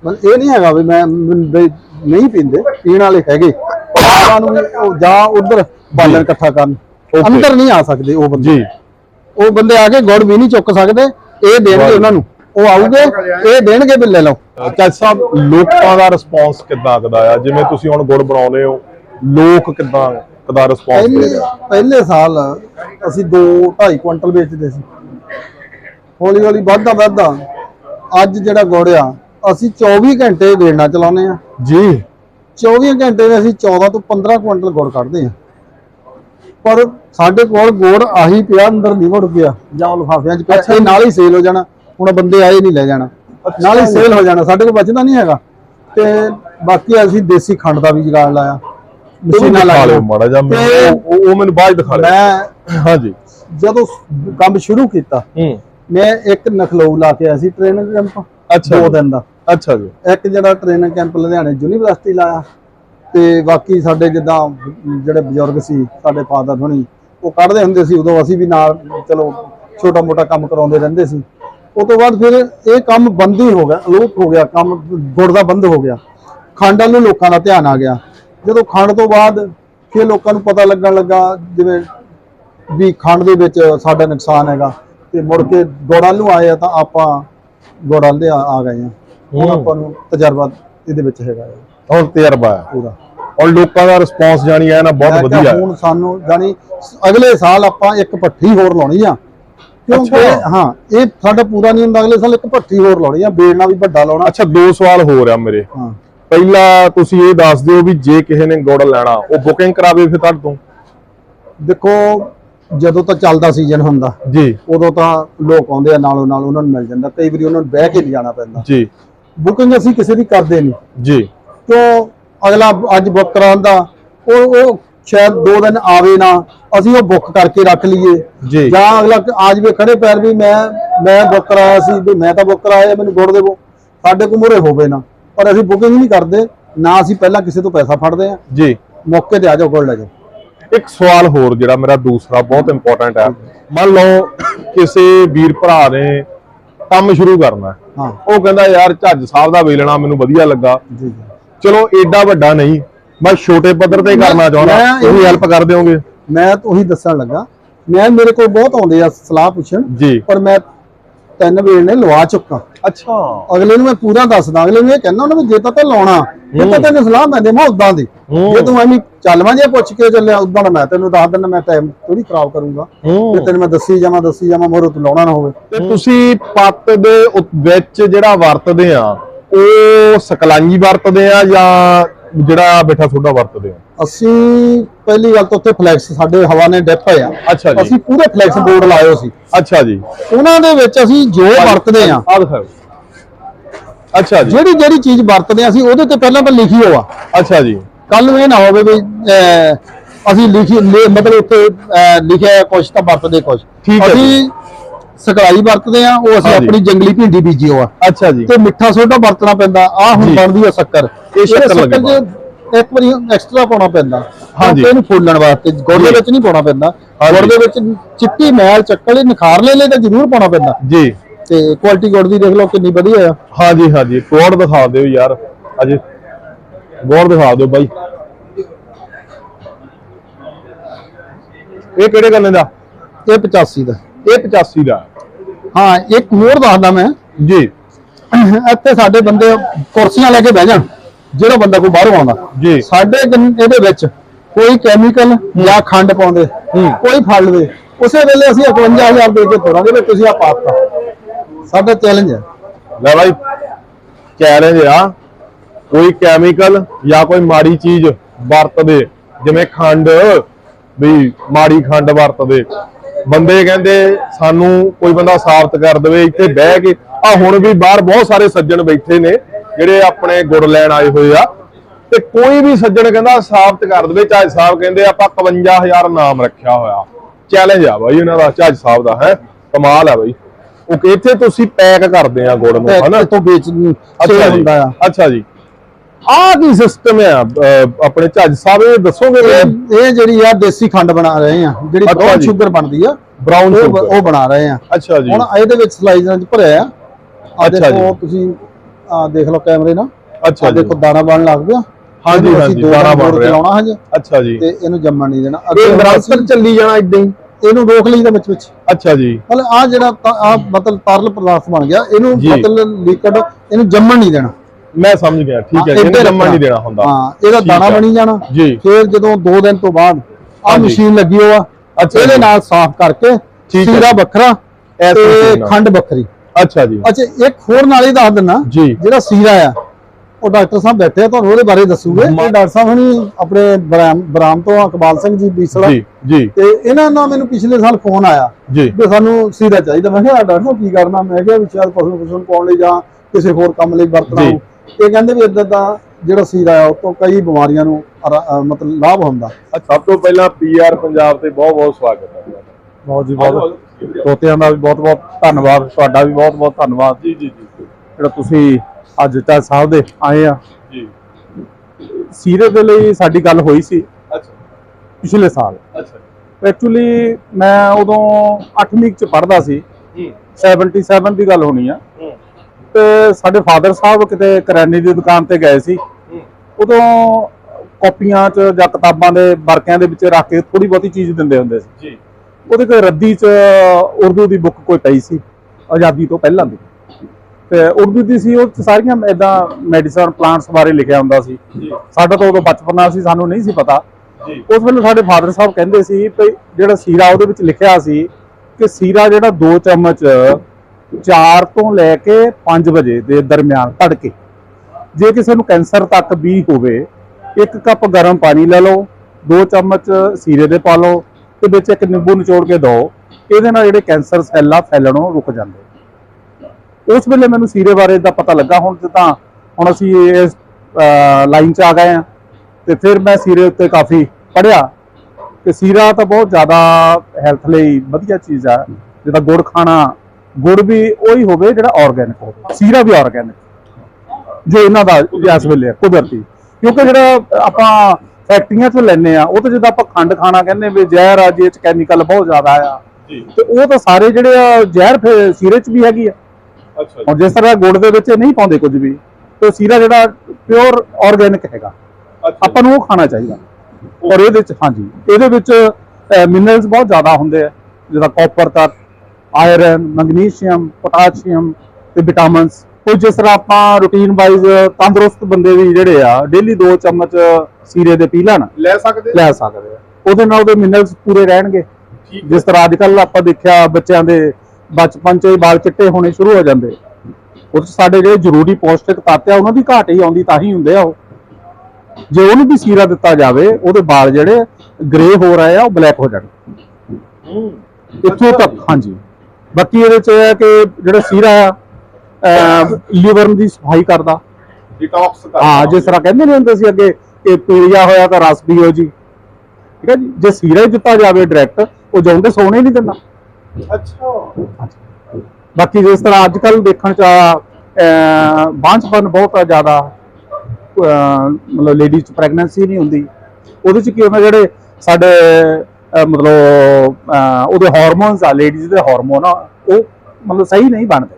ਮਤਲਬ ਇਹ ਨਹੀਂ ਹੈਗਾ ਵੀ ਮੈਂ ਵੀ ਨਹੀਂ ਪੀਂਦੇ ਪੀਣ ਵਾਲੇ ਹੈਗੇ। ਉਹਨਾਂ ਨੂੰ ਵੀ ਉਹ ਜਾ ਉਧਰ ਬਾਲਣ ਇਕੱਠਾ ਕਰਨ. ਅੰਦਰ ਨਹੀਂ ਆ ਸਕਦੇ ਉਹ ਬੰਦੇ। ਜੀ। ਉਹ ਬੰਦੇ ਆ ਕੇ ਗੁੜ ਵੀ ਨਹੀਂ ਚੁੱਕ ਸਕਦੇ। ਇਹ ਦੇਣਗੇ। ਉਹਨਾਂ ਨੂੰ। ਉਹ ਆਉਗੇ ਇਹ ਦੇਣਗੇ ਵੀ ਲੈ ਲਓ। ਚਾਚਾ ਸਾਹਿਬ ਲੋਕਾਂ ਦਾ ਰਿਸਪੌਂਸ ਕਿੱਦਾਂ ਆਕਦਾ ਆ? ਜਿਵੇਂ ਤੁਸੀਂ ਹੁਣ ਗੁੜ ਬਣਾਉਂਦੇ ਹੋ ਲੋਕ ਕਿੱਦਾਂ ਦਾ ਰਿਸਪੌਂਸ ਦੇ ਰਹੇ ਪਹਿਲੇ ਸਾਲ ਅਸੀਂ 2 2.5 ਕੁਇੰਟਲ ਵੇਚਦੇ ਸੀ। ਹੌਲੀ ਹੌਲੀ ਵੱਧਦਾ ਵੱਧਦਾ ਅੱਜ ਜਿਹੜਾ ਗੁੜ ਆ ਅਸੀਂ 24 ਘੰਟੇ ਵੇਚਣਾ ਚਲਾਉਂਦੇ ਆ ਜੀ। 24 ਘੰਟੇ ਵਿੱਚ ਅਸੀਂ 14 ਤੋਂ 15 ਕੁਇੰਟਲ ਗੁੜ ਕੱਢਦੇ ਆ ਪਰ ਸਾਡੇ ਕੋਲ ਗੁੜ ਆਹੀ ਪਿਆ ਅੰਦਰ ਨਹੀਂ ਵੜ ਗਿਆ ਜਾਂ ਲਿਫਾਫਿਆਂ 'ਚ ਪਿਆ। ਇਹ ਨਾਲ ਹੀ ਸੇਲ ਹੋ ਜਾਣਾ। ਹੁਣ ਬੰਦੇ ਆਏ ਨਹੀਂ ਲੈ ਜਾਣਾ। ਨਾਲ ਹੀ ਸੇਲ ਹੋ ਜਾਣਾ। ਸਾਡੇ ਕੋਲ ਬਚਦਾ ਨਹੀਂ ਹੈਗਾ। ਤੇ ਬਾਕੀ ਅਸੀਂ ਦੇਸੀ ਖੰਡ ਦਾ ਵੀ ਜੁਗਾੜ ਲਾਇਆ। ਮਸ਼ੀਨਾਂ ਲਾ ਲਿਓ ਮਾੜਾ ਮੈਨੂੰ ਉਹ- ਮੈਨੂੰ ਬਾਅਦ ਦਿਖਾ ਲਿਓ। ਮੈਂ ਹਾਂਜੀ। ਜਦੋਂ ਕੰਮ ਸ਼ੁਰੂ ਕੀਤਾ ਹੂੰ। ਮੈਂ ਇੱਕ ਨਖਲਊ ਲਾ ਕੇ ਆਇਆ ਸੀ ਟ੍ਰੇਨਿੰਗ ਕੈਂਪ ਅੱਛਾ ਦੋ। ਦਿਨ ਦਾ। ਅੱਛਾ ਜੀ। ਇੱਕ ਜਿਹੜਾ ਟ੍ਰੇਨਿੰਗ ਕੈਂਪ ਲੁਧਿਆਣੇ ਯੂਨੀਵਰਸਿਟੀ ਲਾਇਆ ਤੇ ਬਾਕੀ ਸਾਡੇ ਜਿੱਦਾਂ ਜਿਹੜੇ ਬਜ਼ੁਰਗ ਸੀ ਸਾਡੇ ਫਾਦਰ ਹੁਣੀ ਉਹ ਕੱਢਦੇ ਹੁੰਦੇ ਸੀ ਉਦੋਂ ਅਸੀਂ ਵੀ ਨਾਲ ਚਲੋ ਛੋਟਾ ਮੋਟਾ ਕੰਮ ਕਰਾਉਂਦੇ ਰਹਿੰਦੇ ਸੀ। ਉਸ ਤੋਂ ਬਾਅਦ ਫਿਰ ਇਹ ਕੰਮ ਬੰਦ ਹੀ ਹੋ ਗਿਆ ਅਲੋਪ ਹੋ ਗਿਆ ਕੰਮ ਗੁੜ ਦਾ ਬੰਦ ਹੋ ਗਿਆ। ਖੰਡ ਵੱਲ ਨੂੰ ਲੋਕਾਂ ਦਾ ਧਿਆਨ ਆ ਗਿਆ। ਜਦੋਂ ਖੰਡ ਤੋਂ ਬਾਅਦ ਫਿਰ ਲੋਕਾਂ ਨੂੰ ਪਤਾ ਲੱਗਣ ਲੱਗਾ ਜਿਵੇਂ ਵੀ ਖੰਡ ਦੇ ਵਿੱਚ ਸਾਡਾ ਨੁਕਸਾਨ ਹੈਗਾ। ਤੇ ਮੁੜ ਕੇ ਗੁੜ ਵੱਲ ਨੂੰ ਆਏ ਆ ਤਾਂ ਆਪਾਂ ਗੁੜ ਵੱਲ ਦੇ ਆ ਆ ਗਏ ਆ। ਹੁਣ। ਆਪਾਂ ਨੂੰ ਤਜਰਬਾ ਇਹਦੇ ਵਿੱਚ ਹੈਗਾ ਹੈ ਹੁਣ ਤਜਰਬਾ ਹੈ। ਪੂਰਾ। ਔਰ ਲੋਕਾਂ ਦਾ ਰਿਸਪੌਂਸ ਜਾਣੀ ਹੈ ਨਾ ਬਹੁਤ ਵਧੀਆ ਹੁਣ ਸਾਨੂੰ ਜਾਨੀ ਅਗਲੇ ਸਾਲ ਆਪਾਂ ਇੱਕ ਭੱਠੀ ਹੋਰ ਲਾਉਣੀ ਆ। ਕਿਉਂਕਿ। ਹਾਂ ਇਹ ਸਾਡਾ ਪੂਰਾ ਨਹੀਂ ਹੁੰਦਾ ਅਗਲੇ ਸਾਲ ਇੱਕ ਭੱਠੀ ਹੋਰ ਲਾਉਣੀ ਆ ਬੇੜਨਾ ਵੀ ਵੱਡਾ ਲਾਉਣਾ। ਅੱਛਾ ਦੋ ਸਵਾਲ ਹੋ ਰਿਹਾ ਮੇਰੇ। ਹਾਂ। ਪਹਿਲਾ ਤੁਸੀਂ ਇਹ ਦੱਸ ਦਿਓ ਵੀ ਜੇ ਕਿਸੇ ਨੇ ਗੁੜ ਲੈਣਾ ਉਹ ਬੁਕਿੰਗ ਕਰਾਵੇ ਫਿਰ ਤੁਹਾਡੇ ਤੋਂ? ਦੇਖੋ ਜਦੋਂ ਤਾਂ ਚੱਲਦਾ ਸੀਜ਼ਨ ਹੁੰਦਾ ਜੀ। ਉਦੋਂ ਤਾਂ ਲੋਕ ਆਉਂਦੇ ਆ ਨਾਲੋਂ ਨਾਲ ਉਹਨਾਂ ਨੂੰ ਮਿਲ ਜਾਂਦਾ ਕਈ ਵਾਰੀ ਉਹਨਾਂ ਨੂੰ ਬਹਿ ਕੇ ਨਹੀਂ ਜਾਣਾ ਪੈਂਦਾ। ਜੀ। ਬੁਕਿੰਗ ਅਸੀਂ ਕਿਸੇ ਦੀ ਕਰਦੇ ਨਹੀਂ। ਜੀ। ਕਿਉਂ? ਅਗਲਾ ਅੱਜ ਬੁੱਕ ਕਰਾਉਂਦਾ ਉਹ ਉਹ ਸ਼ਾਇਦ ਦੋ ਦਿਨ ਆਵੇ ਨਾ ਅਸੀਂ ਉਹ ਬੁੱਕ ਕਰਕੇ ਰੱਖ ਲਈਏ। ਜੀ। ਜਾਂ ਅਗਲਾ ਆ ਜਾਵੇ ਖੜੇ ਪੈਰ ਵੀ ਮੈਂ ਮੈਂ ਬੁੱਕ ਕਰਾਇਆ ਸੀ ਵੀ ਮੈਂ ਤਾਂ ਬੁੱਕ ਕਰਾਇਆ ਮੈਨੂੰ ਗੁੜ ਦੇਵੋ। ਸਾਡੇ ਕੋਲ ਮੂਹਰੇ ਹੋਵੇ ਨਾ ਪਰ ਅਸੀਂ ਬੁਕਿੰਗ ਨਹੀਂ ਕਰਦੇ ਨਾ ਅਸੀਂ ਪਹਿਲਾਂ ਕਿਸੇ ਤੋਂ ਪੈਸਾ ਫੜਦੇ ਆ ਜੀ। ਮੌਕੇ ਤੇ ਆ ਜਾਓ ਗੁੜ ਲੈ ਜਾਓ। ਇੱਕ ਸਵਾਲ ਹੋਰ ਜਿਹੜਾ ਮੇਰਾ ਦੂਸਰਾ ਬਹੁਤ ਇੰਪੋਰਟੈਂਟ ਹੈ। ਮੰਨ ਲਓ ਕਿਸੇ ਵੀਰ ਭਰਾ ਨੇ ਕੰਮ ਸ਼ੁਰੂ ਕਰਨਾ ਉਹ ਕਹਿੰਦਾ ਯਾਰ ਝੱਜ ਸਾਹਿਬ ਦਾ ਵੇਲਣਾ ਮੈਨੂੰ ਵਧੀਆ ਲੱਗਾ। ਚਲੋ ਏਡਾ ਵੱਡਾ ਨਹੀਂ ਮੈਂ ਛੋਟੇ ਪੱਧਰ ਤੇ ਕਰਨਾ ਚਾਹੁੰਦਾ। ਤੁਸੀਂ ਹੈਲਪ ਕਰ ਦਿਓਗੇ? ਮੈਂ ਉਹੀ ਦੱਸਣ ਲੱਗਾ। ਮੈਂ ਮੇਰੇ ਕੋਲ ਬਹੁਤ ਆਉਂਦੇ ਆ ਸਲਾਹ ਪੁੱਛਣ। ਜੀ। ਪਰ ਮੈਂ ਤਿੰਨ ਵੇਲ ਨੇ ਲਵਾ ਚੁੱਕਾ। ਅੱਛਾ। ਅਗਲੇ ਨੂੰ ਮੈਂ ਪੂਰਾ ਦੱਸਦਾ। ਅਗਲੇ ਨੂੰ ਇਹ ਕਹਿੰਦਾ ਉਹਨਾਂ ਵੀ ਜੇ ਤਾਂ ਤੇ ਲਾਉਣਾ ਜੇ ਤਾਂ ਤੈਨੂੰ ਸਲਾਹ ਮੈਂ ਦੇਵਾਂ ਉਦਾਂ ਦੀ। ਜੇ ਤੂੰ ਐਵੇਂ ਚੱਲਵਾਂ ਜੇ ਪੁੱਛ ਕੇ ਚੱਲਿਆ ਉਦਾਂ ਮੈਂ ਤੈਨੂੰ ਦੱਸ ਦਿੰਦਾ ਮੈਂ ਟਾਈਮ ਥੋੜੀ ਖਰਾਬ ਕਰੂੰਗਾ। ਤੇ ਤੈਨੂੰ ਮੈਂ ਦੱਸੀ ਜਾਵਾਂ ਦੱਸੀ ਜਾਵਾਂ ਮੋਰ ਤੂੰ ਲਾਉਣਾ ਨਾ ਹੋਵੇ। ਤੇ ਤੁਸੀਂ ਪੱਤ ਦੇ ਵਿੱਚ ਜਿਹੜਾ ਵਰਤਦੇ ਆ ਉਹ ਸਕਲਾਂਜੀ ਵਰਤਦੇ ਆ ਜਾਂ ਜਿਹੜਾ ਬੈਠਾ ਤੁਹਾਡਾ ਵਰਤਦੇ ਆ? ਅਸੀਂ ਪਹਿਲੀ ਗੱਲ ਤਾਂ ਉੱਥੇ ਫਲੈਕਸ ਸਾਡੇ ਹਵਾ ਨੇ ਡਿਪ ਆ ਅੱਛਾ ਜੀ। ਅਸੀਂ ਪੂਰੇ ਫਲੈਕਸ ਬੋਰਡ ਲਾਇਓ ਸੀ। ਅੱਛਾ ਜੀ। ਉਹਨਾਂ ਦੇ ਵਿੱਚ ਅਸੀਂ ਜੋ ਵਰਤਦੇ ਆ ਆ ਦਿਖਾਓ। ਅੱਛਾ ਜੀ। ਜਿਹੜੀ ਜਿਹੜੀ ਚੀਜ਼ ਵਰਤਦੇ ਆ ਅਸੀਂ ਉਹਦੇ ਤੇ ਪਹਿਲਾਂ ਤਾਂ ਲਿਖੀ ਹੋਆ। ਅੱਛਾ ਜੀ। ਕੱਲ ਨੂੰ ਇਹ ਨਾ ਹੋਵੇ ਵੀ ਅਸੀਂ ਲਿਖੀ ਮਤਲਬ ਅਹ, ਲਿਖਿਆ ਕੁਝ ਤਾਂ ਵਰਤਦੇ ਕੁਝ। ਅਸੀਂ ਸਕਰਾਈ ਵਰਤਦੇ ਆ ਉਹ ਅਸੀਂ। ਆਪਣੀ ਜੰਗਲੀ ਭਿੰਡੀ ਬੀਜੀ ਹੋਆ ਅੱਛਾ ਜੀ ਤੇ ਮਿੱਠਾ ਸੋਡਾ ਵਰਤਣਾ ਪੈਂਦਾ ਆ ਹੁਣ। ਬਣਦੀ ਆ ਸ਼ੱਕਰ ਇਹ ਸ਼ੱਕਰ ਲੱਗੇ ਇੱਕ ਵਾਰੀ ਐਕਸਟਰਾ ਪਾਉਣਾ ਪੈਂਦਾ ਹਾਂਜੀ। ਇਹਨੂੰ ਫੁੱਲਣ ਵਾਸਤੇ ਗੁੜ ਦੇ। ਵਿੱਚ ਨਹੀਂ ਪਾਉਣਾ ਪੈਂਦਾ। ਗੁੜ ਦੇ ਵਿੱਚ ਚਿੱਟੀ ਮੈਲ ਚੱਕਲੇ ਨਿਖਾਰ ਲੈ ਲੈ ਤਾਂ ਜ਼ਰੂਰ ਪਾਉਣਾ ਪੈਂਦਾ ਜੀ ਤੇ ਕੁਆਲਿਟੀ ਗੁੜ ਦੀ ਦੇਖ ਲਓ ਕਿੰਨੀ ਵਧੀਆ ਆ ਹਾਂਜੀ ਹਾਂਜੀ ਕੋਡ ਦਿਖਾ ਦਿਓ ਯਾਰ ਅਜੇ ਗੌਰ ਦਿਖਾ ਦਿਓ ਬਾਈ। ਇਹ ਕਿਹੜੇ ਗੰਨੇ ਦਾ? ਇਹ 85 ਦਾ। ਇਹ 85 ਦਾ। ਹਾਂ ਇੱਕ ਹੋਰ ਦੱਸਦਾ ਮੈਂ। ਜੀ। ਇੱਥੇ ਸਾਡੇ ਬੰਦੇ ਕੁਰਸੀਆਂ ਲੈ ਕੇ ਬਹਿ ਜਾਣ ਜਿਹੜਾ ਬੰਦਾ ਕੋਈ ਬਾਹਰੋਂ ਆਉਂਦਾ। ਜੀ। ਸਾਡੇ ਇਹਦੇ ਵਿੱਚ ਕੋਈ ਕੈਮੀਕਲ ਜਾਂ ਖੰਡ ਪਾਉਂਦੇ। ਕੋਈ ਫੜ ਲਵੇ ਉਸੇ ਵੇਲੇ ਅਸੀਂ 51000 ਦੇ ਕੇ ਤੋਰਾਂਗੇ ਵੀ ਤੁਸੀਂ ਆ ਪਾਤਾ ਸਾਡਾ ਚੈਲੰਜ ਹੈ। ਲੈ ਬਾਈ ਚੈਲੰਜ ਆ ਕੋਈ ਕੈਮੀਕਲ ਜਾਂ ਕੋਈ ਮਾੜੀ ਚੀਜ਼ ਵਰਤਦੇ ਜਿਵੇਂ ਖੰਡ ਵੀ ਮਾੜੀ ਖੰਡ ਵਰਤਦੇ। ਬੰਦੇ ਕਹਿੰਦੇ ਸਾਨੂੰ ਕੋਈ ਬੰਦਾ ਸਾਬਤ ਕਰ ਦੇਵੇ ਇੱਥੇ ਬਹਿ ਕੇ। ਆ ਹੁਣ ਵੀ ਬਾਹਰ ਬਹੁਤ ਸਾਰੇ ਸੱਜਣ ਬੈਠੇ ਨੇ ਜਿਹੜੇ ਆਪਣੇ ਗੁੜ ਲੈਣ ਆਏ ਹੋਏ ਆ। ਤੇ ਕੋਈ ਵੀ ਸੱਜਣ ਕਹਿੰਦਾ ਸਾਬਤ ਕਰ ਦੇਵੇ ਚਾਹੇ ਸਾਹਿਬ ਕਹਿੰਦੇ ਆਪਾਂ 51000 ਨਾਮ ਰੱਖਿਆ ਹੋਇਆ। ਚੈਲੰਜ ਆ ਬਾਈ ਉਹਨਾਂ ਦਾ ਚਾਹੇ ਸਾਹਿਬ ਦਾ ਹੈ। ਕਮਾਲ ਆ ਬਾਈ। ਉਹ ਇੱਥੇ ਤੁਸੀਂ ਪੈਕ ਕਰਦੇ ਆ ਗੁੜ ਨੂੰ ਹਨਾ? ਤੋਂ ਵੇਚ ਅੱਛਾ ਹੁੰਦਾ ਆ। ਅੱਛਾ ਜੀ। ਆਹ ਕੀ ਸਿਸਟਮ ਆ? ਅਹ ਆਪਣੇ ਝੱਜ ਸਾਹਿਬ ਇਹ ਦੱਸੋਗੇ ਇਹ ਇਹ ਜਿਹੜੀ ਆ ਦੇਸੀ ਖੰਡ ਬਣਾ ਰਹੇ ਆ ਜਿਹੜੀ ਅੱਛਾ ਬਰਾਊਨ ਜੀ। ਸ਼ੂਗਰ ਬਣਦੀ ਆ ਬ੍ਰਾਊਨ ਉਹ ਬਣਾ ਰਹੇ ਆ। ਅੱਛਾ ਜੀ। ਹੁਣ ਇਹਦੇ ਵਿੱਚ ਸਲਾਈਜ਼ਾਂ ਚ ਭਰਿਆ ਆ। ਆ ਅੱਛਾ ਦੇਖੋ ਜੀ। ਤੁਸੀਂ ਆ ਦੇਖ ਲਓ ਕੈਮਰੇ ਨਾਲ। ਅੱਛਾ ਆ ਜੀ। ਦੇਖੋ ਦਾਣਾ ਬਣ ਲੱਗ ਪਿਆ। ਹਾਂਜੀ, ਇਹਨੂੰ ਅਸੀਂ ਹਾਂਜੀ, ਦੋ ਦਾਣਾ ਬਣ ਤੇ ਰਿਹਾ। ਲਾਉਣਾ ਹਜੇ। ਅੱਛਾ ਜੀ। ਤੇ ਇਹਨੂੰ ਜੰਮਣ ਨਹੀਂ ਦੇਣਾ। ਇਹ ਨਿਰੰਤਰ ਚੱਲੀ ਜਾਣਾ ਇਦਾਂ ਹੀ। ਇਹਨੂੰ ਰੋਕ ਲਈਦਾ ਵਿੱਚ ਵਿੱਚ। ਅੱਛਾ ਜੀ। ਮਤਲਬ ਆ ਜਿਹੜਾ ਆ ਮਤਲਬ ਤਰਲ ਪਦਾਰਥ ਬਣ ਗਿਆ ਇਹਨੂੰ ਜੀ। ਮਤਲਬ ਲਿਕਵਿਡ ਇਹਨੂੰ ਜੰਮਣ ਨਹੀਂ ਦੇਣਾ। ਮੈਂ ਸਮਝ ਗਿਆ ਠੀਕ ਹੈ ਇਹਨੂੰ ਜੰਮਣ ਨਹੀਂ। ਦੇਣਾ ਹੁੰਦਾ। ਹਾਂ ਇਹਦਾ ਦਾਣਾ। ਬਣੀ ਜਾਣਾ। ਫਿਰ ਜਦੋਂ 2 ਦਿਨ ਤੋਂ ਬਾਅਦ ਆ। ਮਸ਼ੀਨ ਲੱਗੀ ਹੋਆ ਅੱਛਾ ਇਹਦੇ। ਨਾਲ ਸਾਫ਼ ਕਰਕੇ। ਸੀਰਾ ਵੱਖਰਾ ਤੇ। ਖੰਡ ਵੱਖਰੀ। ਅੱਛਾ ਜੀ। ਅੱਛਾ ਇੱਕ ਹੋਰ ਨਾਲ ਹੀ ਦੱਸ ਦਿੰਨਾ ਜਿਹੜਾ ਸੀਰਾ ਆ ਉਹ ਡਾਕਟਰ ਸਾਹਿਬ ਬੈਠੇ ਆ ਤੁਹਾਨੂੰ ਉਹਦੇ ਬਾਰੇ ਦੱਸੂਗੇ। ਇਹ ਡਾਕਟਰ ਸਾਹਿਬ ਹੁਣੀ ਆਪਣੇ ਬਰਾਮ ਤੋਂ ਆ, ਇਕਬਾਲ ਸਿੰਘ ਜੀ ਬੀਸਲਾ ਜੀ ਜੀ। ਤੇ ਇਹਨਾਂ ਨਾਲ ਮੈਨੂੰ ਪਿਛਲੇ ਸਾਲ ਫੋਨ ਆਇਆ ਜੀ। ਵੀ ਸਾਨੂੰ ਸੀਰਾ ਚਾਹੀਦਾ। ਮੈਂ ਕਿਹਾ ਡਾਕਟਰ ਸਾਹਿਬ ਕੀ ਕਰਨਾ? ਮੈਂ ਕਿਹਾ ਵੀ ਸ਼ਾਇਦ ਪਸ਼ੂ ਪਸ਼ੂ ਪਾਉਣ ਲਈ ਜਾਂ ਕਿਸੇ ਹੋਰ ਕੰਮ ਲਈ ਵਰਤਣਾ ਇਹ ਕਹਿੰਦੇ ਵੀ ਇਦਾਂ ਦਾ ਜਿਹੜਾ ਸੀਰਾ ਆ ਉਹ ਤੋਂ ਕਈ ਬਿਮਾਰੀਆਂ ਨੂੰ ਆਰਾ- ਮਤਲਬ ਲਾਭ ਹੁੰਦਾ। ਸਭ ਤੋਂ ਪਹਿਲਾਂ ਪੀਆਰ ਪੰਜਾਬ ਤੇ ਬਹੁਤ ਬਹੁਤ ਸਵਾਗਤ ਹੈ ਤੁਹਾਡਾ। ਬਹੁਤ ਜੀ ਬਹੁਤ ਤੋਤਿਆਂ ਦਾ ਵੀ ਬਹੁਤ ਬਹੁਤ ਧੰਨਵਾਦ ਤੁਹਾਡਾ ਵੀ ਬਹੁਤ ਬਹੁਤ ਧੰਨਵਾਦ। ਜੀ ਜੀ ਜੀ। ਜਿਹੜਾ ਤੁਸੀਂ ਅੱਜ ਚਾਹ ਸਾਹਿਬ ਦੇ ਆਏ ਆ। ਜੀ। ਸੀਰੇ ਦੇ ਲਈ ਸਾਡੀ ਗੱਲ ਹੋਈ ਸੀ ਅੱਛਾ। ਪਿਛਲੇ ਸਾਲ। ਅੱਛਾ। ਐਕਚੁਅਲੀ ਮੈਂ ਉਦੋਂ 8ਵੀਂ ਚ ਪੜ੍ਹਦਾ ਸੀ। ਹੂੰ। 77 ਦੀ ਗੱਲ ਹੋਣੀ ਆ। ਹੂੰ। ਤੇ ਸਾਡੇ ਫਾਦਰ ਸਾਹਿਬ ਕਿਤੇ ਕਰਿਆਨੇ ਦੀ ਦੁਕਾਨ ਤੇ ਗਏ ਸੀ। ਉਦੋਂ ਕਾਪੀਆਂ 'ਚ ਜਾਂ ਕਿਤਾਬਾਂ ਦੇ ਵਰਕਿਆਂ ਦੇ ਵਿੱਚ ਰੱਖ ਕੇ ਥੋੜੀ ਬਹੁਤੀ ਚੀਜ਼ ਦਿੰਦੇ ਹੁੰਦੇ ਸੀ। ਜੀ। ਉਹਦੇ ਕੋਲ ਰੱਦੀ 'ਚ ਉਰਦੂ ਦੀ ਬੁੱਕ ਕੋਈ ਪਈ ਸੀ ਆਜ਼ਾਦੀ ਤੋਂ ਪਹਿਲਾਂ ਦੀ। ਤੇ ਉਰਦੂ ਦੀ ਸੀ ਉਹ ਸਾਰੀਆਂ ਇਦਾਂ ਮੈਡੀਸਨ ਪਲਾਂਟਸ ਬਾਰੇ ਲਿਖਿਆ ਹੁੰਦਾ ਸੀ। ਸਾਡਾ ਤਾਂ ਉਦੋਂ ਬਚਪਨਾ ਸੀ ਸਾਨੂੰ ਨਹੀਂ ਸੀ ਪਤਾ। ਉਸ ਵੇਲੇ ਸਾਡੇ ਫਾਦਰ ਸਾਹਿਬ ਕਹਿੰਦੇ ਸੀ ਕਿ ਜਿਹੜਾ ਸੀਰਾ ਉਹਦੇ ਵਿੱਚ ਲਿਖਿਆ ਸੀ ਕਿ ਸੀਰਾ ਜਿਹੜਾ 2 ਚਮਚ 4 ਤੋਂ ਲੈ ਕੇ 5 ਵਜੇ ਦੇ ਦਰਮਿਆਨ ਤੜਕੇ। ਜੇ ਕਿਸੇ ਨੂੰ ਕੈਂਸਰ ਤੱਕ ਵੀ ਹੋਵੇ, ਇੱਕ ਕੱਪ ਗਰਮ ਪਾਣੀ ਲੈ ਲਓ, ਦੋ ਚਮਚ ਸੀਰੇ ਦੇ ਪਾ ਲਓ ਤੇ ਵਿੱਚ ਇੱਕ ਨਿੰਬੂ ਨਿਚੋੜ ਕੇ ਦਿਓ ਇਹਦੇ ਨਾਲ ਜਿਹੜੇ ਕੈਂਸਰ ਸੈੱਲ ਆ ਫੈਲਣੋਂ ਰੁਕ ਜਾਂਦੇ। ਉਸ ਵੇਲੇ ਮੈਨੂੰ ਸੀਰੇ ਬਾਰੇ ਦਾ ਪਤਾ ਲੱਗਾ। ਹੁਣ ਜਿੱਦਾਂ ਹੁਣ ਅਸੀਂ ਇਸ ਲਾਈਨ 'ਚ ਆ ਗਏ ਆ ਤੇ ਫਿਰ ਮੈਂ ਸੀਰੇ ਉੱਤੇ ਕਾਫੀ ਪੜਿਆ ਕਿ ਸੀਰਾ ਤਾਂ ਬਹੁਤ ਜ਼ਿਆਦਾ ਹੈਲਥ ਲਈ ਵਧੀਆ ਚੀਜ਼ ਆ। ਜਿੱਦਾਂ ਗੁੜ ਖਾਣਾ ਗੁੜ ਵੀ ਉਹੀ ਹੋਵੇ ਜਿਹੜਾ ਆਰਗੈਨਿਕ ਹੋਵੇ। ਸੀਰਾ ਵੀ ਆਰਗੈਨਿਕ ਜੋ ਇਹਨਾਂ ਦਾ ਇਸ ਵੇਲੇ ਕੁਦਰਤੀ। ਕਿਉਂਕਿ ਜਿਹੜਾ ਆਪਾਂ ਫੈਕਟਰੀਆਂ 'ਚੋਂ ਲੈਨੇ ਆ ਉਹ ਤਾਂ ਜਿੱਦਾਂ ਆਪਾਂ ਖੰਡ ਖਾਣਾ ਕਹਿੰਦੇ ਵੀ ਜ਼ਹਿਰ ਆ ਜੀ ਇਹ 'ਚ ਕੈਮੀਕਲ ਬਹੁਤ ਜ਼ਿਆਦਾ ਆ। ਤੇ ਉਹ ਤਾਂ ਸਾਰੇ ਜਿਹੜੇ ਆ ਜ਼ਹਿਰ ਫਿਰ ਸੀਰੇ 'ਚ ਵੀ ਹੈਗੀ ਆ। ਅੱਛਾ ਹੁਣ ਜਿਸ ਤਰ੍ਹਾਂ ਗੁੜ ਦੇ ਵਿੱਚ ਨਹੀਂ ਪਾਉਂਦੇ ਕੁਝ ਵੀ ਤੇ ਸੀਰਾ ਜਿਹੜਾ ਪਿਓਰ ਆਰਗੈਨਿਕ ਹੈਗਾ। ਆਪਾਂ ਨੂੰ ਉਹ ਖਾਣਾ ਚਾਹੀਦਾ। ਔਰ ਇਹਦੇ ਵਿੱਚ ਹਾਂਜੀ ਇਹਦੇ ਵਿੱਚ ਮਿਨਰਲਸ ਬਹੁਤ ਜ਼ਿਆਦਾ ਹੁੰਦੇ ਆ। ਜਿੱਦਾਂ ਕਾਪਰ ਤੱਤ ਆਇਰਨ ਮੈਗਨੀਸ਼ੀਅਮ ਪੋਟਾਸ਼ੀਅਮ ਤੇ ਵਿਟਾਮਿਨਸ ਉਹ ਜਿਸ ਤਰ੍ਹਾਂ ਆਪਾਂ ਰੂਟੀਨ ਵਾਈਜ਼ ਤੰਦਰੁਸਤ ਬੰਦੇ ਵੀ ਜਿਹੜੇ ਆ ਡੇਲੀ 2 ਚਮਚ ਸੀਰੇ ਦੇ ਪੀ ਲੈਣ ਲੈ ਸਕਦੇ ਲੈ ਸਕਦੇ ਆ। ਉਹਦੇ ਨਾਲ ਉਹਦੇ ਮਿਨਰਲਸ ਪੂਰੇ ਰਹਿਣਗੇ। ਜਿਸ ਤਰ੍ਹਾਂ ਅੱਜ ਕੱਲ ਆਪਾਂ ਦੇਖਿਆ ਬੱਚਿਆਂ ਦੇ ਬਚਪਨ 'ਚ ਹੀ ਵਾਲ ਚਿੱਟੇ ਹੋਣੇ ਸ਼ੁਰੂ ਹੋ ਜਾਂਦੇ। ਉਹ ਸਾਡੇ ਜਿਹੜੇ ਜ਼ਰੂਰੀ ਪੌਸ਼ਟਿਕ ਤੱਤ ਆ ਉਹਨਾਂ ਦੀ ਘਾਟ ਹੀ ਆਉਂਦੀ ਤਾਂ ਹੀ ਹੁੰਦੇ ਆ ਉਹ। ਜੇ ਉਹਨੂੰ ਵੀ ਸੀਰਾ ਦਿੱਤਾ ਜਾਵੇ ਉਹਦੇ ਵਾਲ ਜਿਹੜੇ ਗ੍ਰੇ ਹੋ ਰਹੇ ਆ ਉਹ ਬਲੈਕ ਹੋ ਜਾਣਗੇ ਹੂੰ। ਇੱਥੋਂ ਤੱਕ ਹਾਂਜੀ। ਬਾਕੀ ਇਹਦੇ 'ਚ ਇਹ ਹੈ ਕਿ ਜਿਹੜਾ ਸੀਰਾ ਆ ਲੀਵਰ ਦੀ ਸਫ਼ਾਈ ਕਰਦਾ। ਡਿਟੌਕਸ ਕਰ ਹਾਂ ਜਿਸ ਤਰ੍ਹਾਂ ਕਹਿੰਦੇ ਨੇ ਹੁੰਦੇ ਸੀ ਅੱਗੇ ਕਿ ਪੀਲੀਆ ਹੋਇਆ ਤਾਂ ਰਸ ਪੀਓ ਜੀ। ਠੀਕ ਹੈ ਜੀ ਜੇ ਸੀਰਾ ਹੀ ਦਿੱਤਾ ਜਾਵੇ ਡਾਇਰੈਕਟ ਉਹ ਜਾਉਂਦੇ ਸੋਣੇ ਹੀ ਨਹੀਂ ਦਿੰਦਾ। ਅੱਛਾ। ਬਾਕੀ ਜਿਸ ਤਰ੍ਹਾਂ ਅੱਜ ਕੱਲ ਦੇਖਣ ਚ ਆ ਬਾਂਝਪਨ ਬਹੁਤ ਜ਼ਿਆਦਾ। ਮਤਲਬ ਲੇਡੀਜ਼ ਚ ਪ੍ਰੈਗਨੈਂਸੀ ਨਹੀਂ ਹੁੰਦੀ। ਉਹਦੇ ਚ ਕੀ ਹੁੰਦਾ ਜਿਹੜੇ ਸਾਡੇ ਮਤਲਬ ਉਹਦੇ ਹਾਰਮੋਨਸ ਆ ਲੇਡੀਜ਼ ਦੇ ਹਾਰਮੋਨ ਆ ਉਹ ਮਤਲਬ ਸਹੀ ਨਹੀਂ ਬਣਦੇ।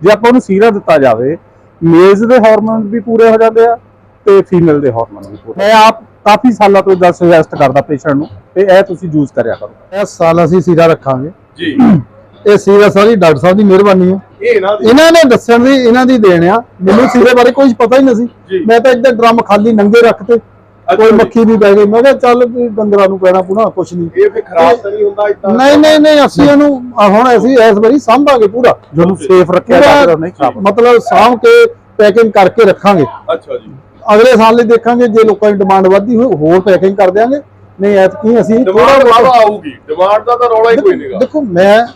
ਜੇ ਆਪਾਂ ਉਹਨੂੰ ਸੀਰਾ ਦਿੱਤਾ ਜਾਵੇ ਮੇਲਸ ਦੇ ਹਾਰਮੋਨ ਵੀ ਪੂਰੇ ਹੋ ਜਾਂਦੇ ਆ ਤੇ ਫੀਮੇਲ ਦੇ ਹਾਰਮੋਨ ਵੀ ਪੂਰੇ। ਮੈਂ ਆਪ ਕਾਫੀ ਸਾਲਾਂ ਤੋਂ ਦਾ ਸੁਜੈਸਟ ਕਰਦਾ ਪੇਸ਼ੈਂਟ ਨੂੰ ਤੇ ਇਹ ਤੁਸੀਂ ਯੂਜ਼ ਕਰਿਆ ਕਰੋ। ਇਸ ਸਾਲ ਅਸੀਂ ਸੀਰਾ ਰੱਖਾਂਗੇ। ਜੀ। ਇਹ ਸੀਰਾ ਸਾਰੀ ਡਾਕਟਰ ਸਾਹਿਬ ਦੀ ਮਿਹਰਬਾਨੀ ਹੈ ਇਹਨਾਂ ਨੇ ਦੱਸਣ ਦੀ ਇਹਨਾਂ ਦੀ ਦੇਣ ਆ। ਮੈਨੂੰ ਸੀਰੇ ਬਾਰੇ ਕੁਝ ਪਤਾ ਹੀ ਨਹੀਂ। ਸੀ। ਮੈਂ ਤਾਂ ਇੱਧਰ ਡਰਮ ਖਾਲੀ ਨੰਗੇ ਰੱਖਤੇ। ਕੋਈ। ਮੱਖੀ ਨਹੀਂ ਪੈ ਗਈ। ਮੈਂ ਕਿਹਾ ਚੱਲ ਵੀ ਡੰਗਰਾਂ ਨੂੰ ਪੈਣਾ ਪੁਣਾ ਕੁਛ ਨਹੀਂ। ਇਹ ਫਿਰ ਖਰਾਬ ਤਾਂ ਨਹੀਂ ਹੁੰਦਾ ਇਦਾਂ ਨਹੀਂ ਨਹੀਂ ਨਹੀਂ ਅਸੀਂ ਇਹਨੂੰ ਹੁਣ ਅਸੀਂ ਇਸ ਵਾਰੀ ਸੰਭਾਂਗੇ ਪੂਰਾ। ਜਿਹਨੂੰ ਸੇਫ ਰੱਖਿਆ ਪੂਰਾ ਜਾਵੇ ਨਹੀਂ ਖਰਾਬ ਮਤਲਬ ਸਾਂਭ ਕੇ ਪੈਕਿੰਗ ਕਰਕੇ ਰੱਖਾਂਗੇ। ਅੱਛਾ ਜੀ। ਅਗਲੇ ਸਾਲ ਲਈ ਦੇਖਾਂਗੇ ਜੇ ਲੋਕਾਂ ਦੀ ਡਿਮਾਂਡ ਵੱਧਦੀ ਹੋਈ ਹੋਰ ਪੈਕਿੰਗ ਕਰ ਦਿਆਂਗੇ। ਨਹੀਂ ਐਤਕੀ ਅਸੀਂ ਥੋੜ੍ਹਾ ਵਾਵਾ ਆਊਗੀ। ਡਿਮਾਂਡ ਦਾ ਤਾਂ ਰੌਲਾ ਹੀ ਕੋਈ ਨਹੀਂਗਾ ਦੇਖੋ ਮੈਂ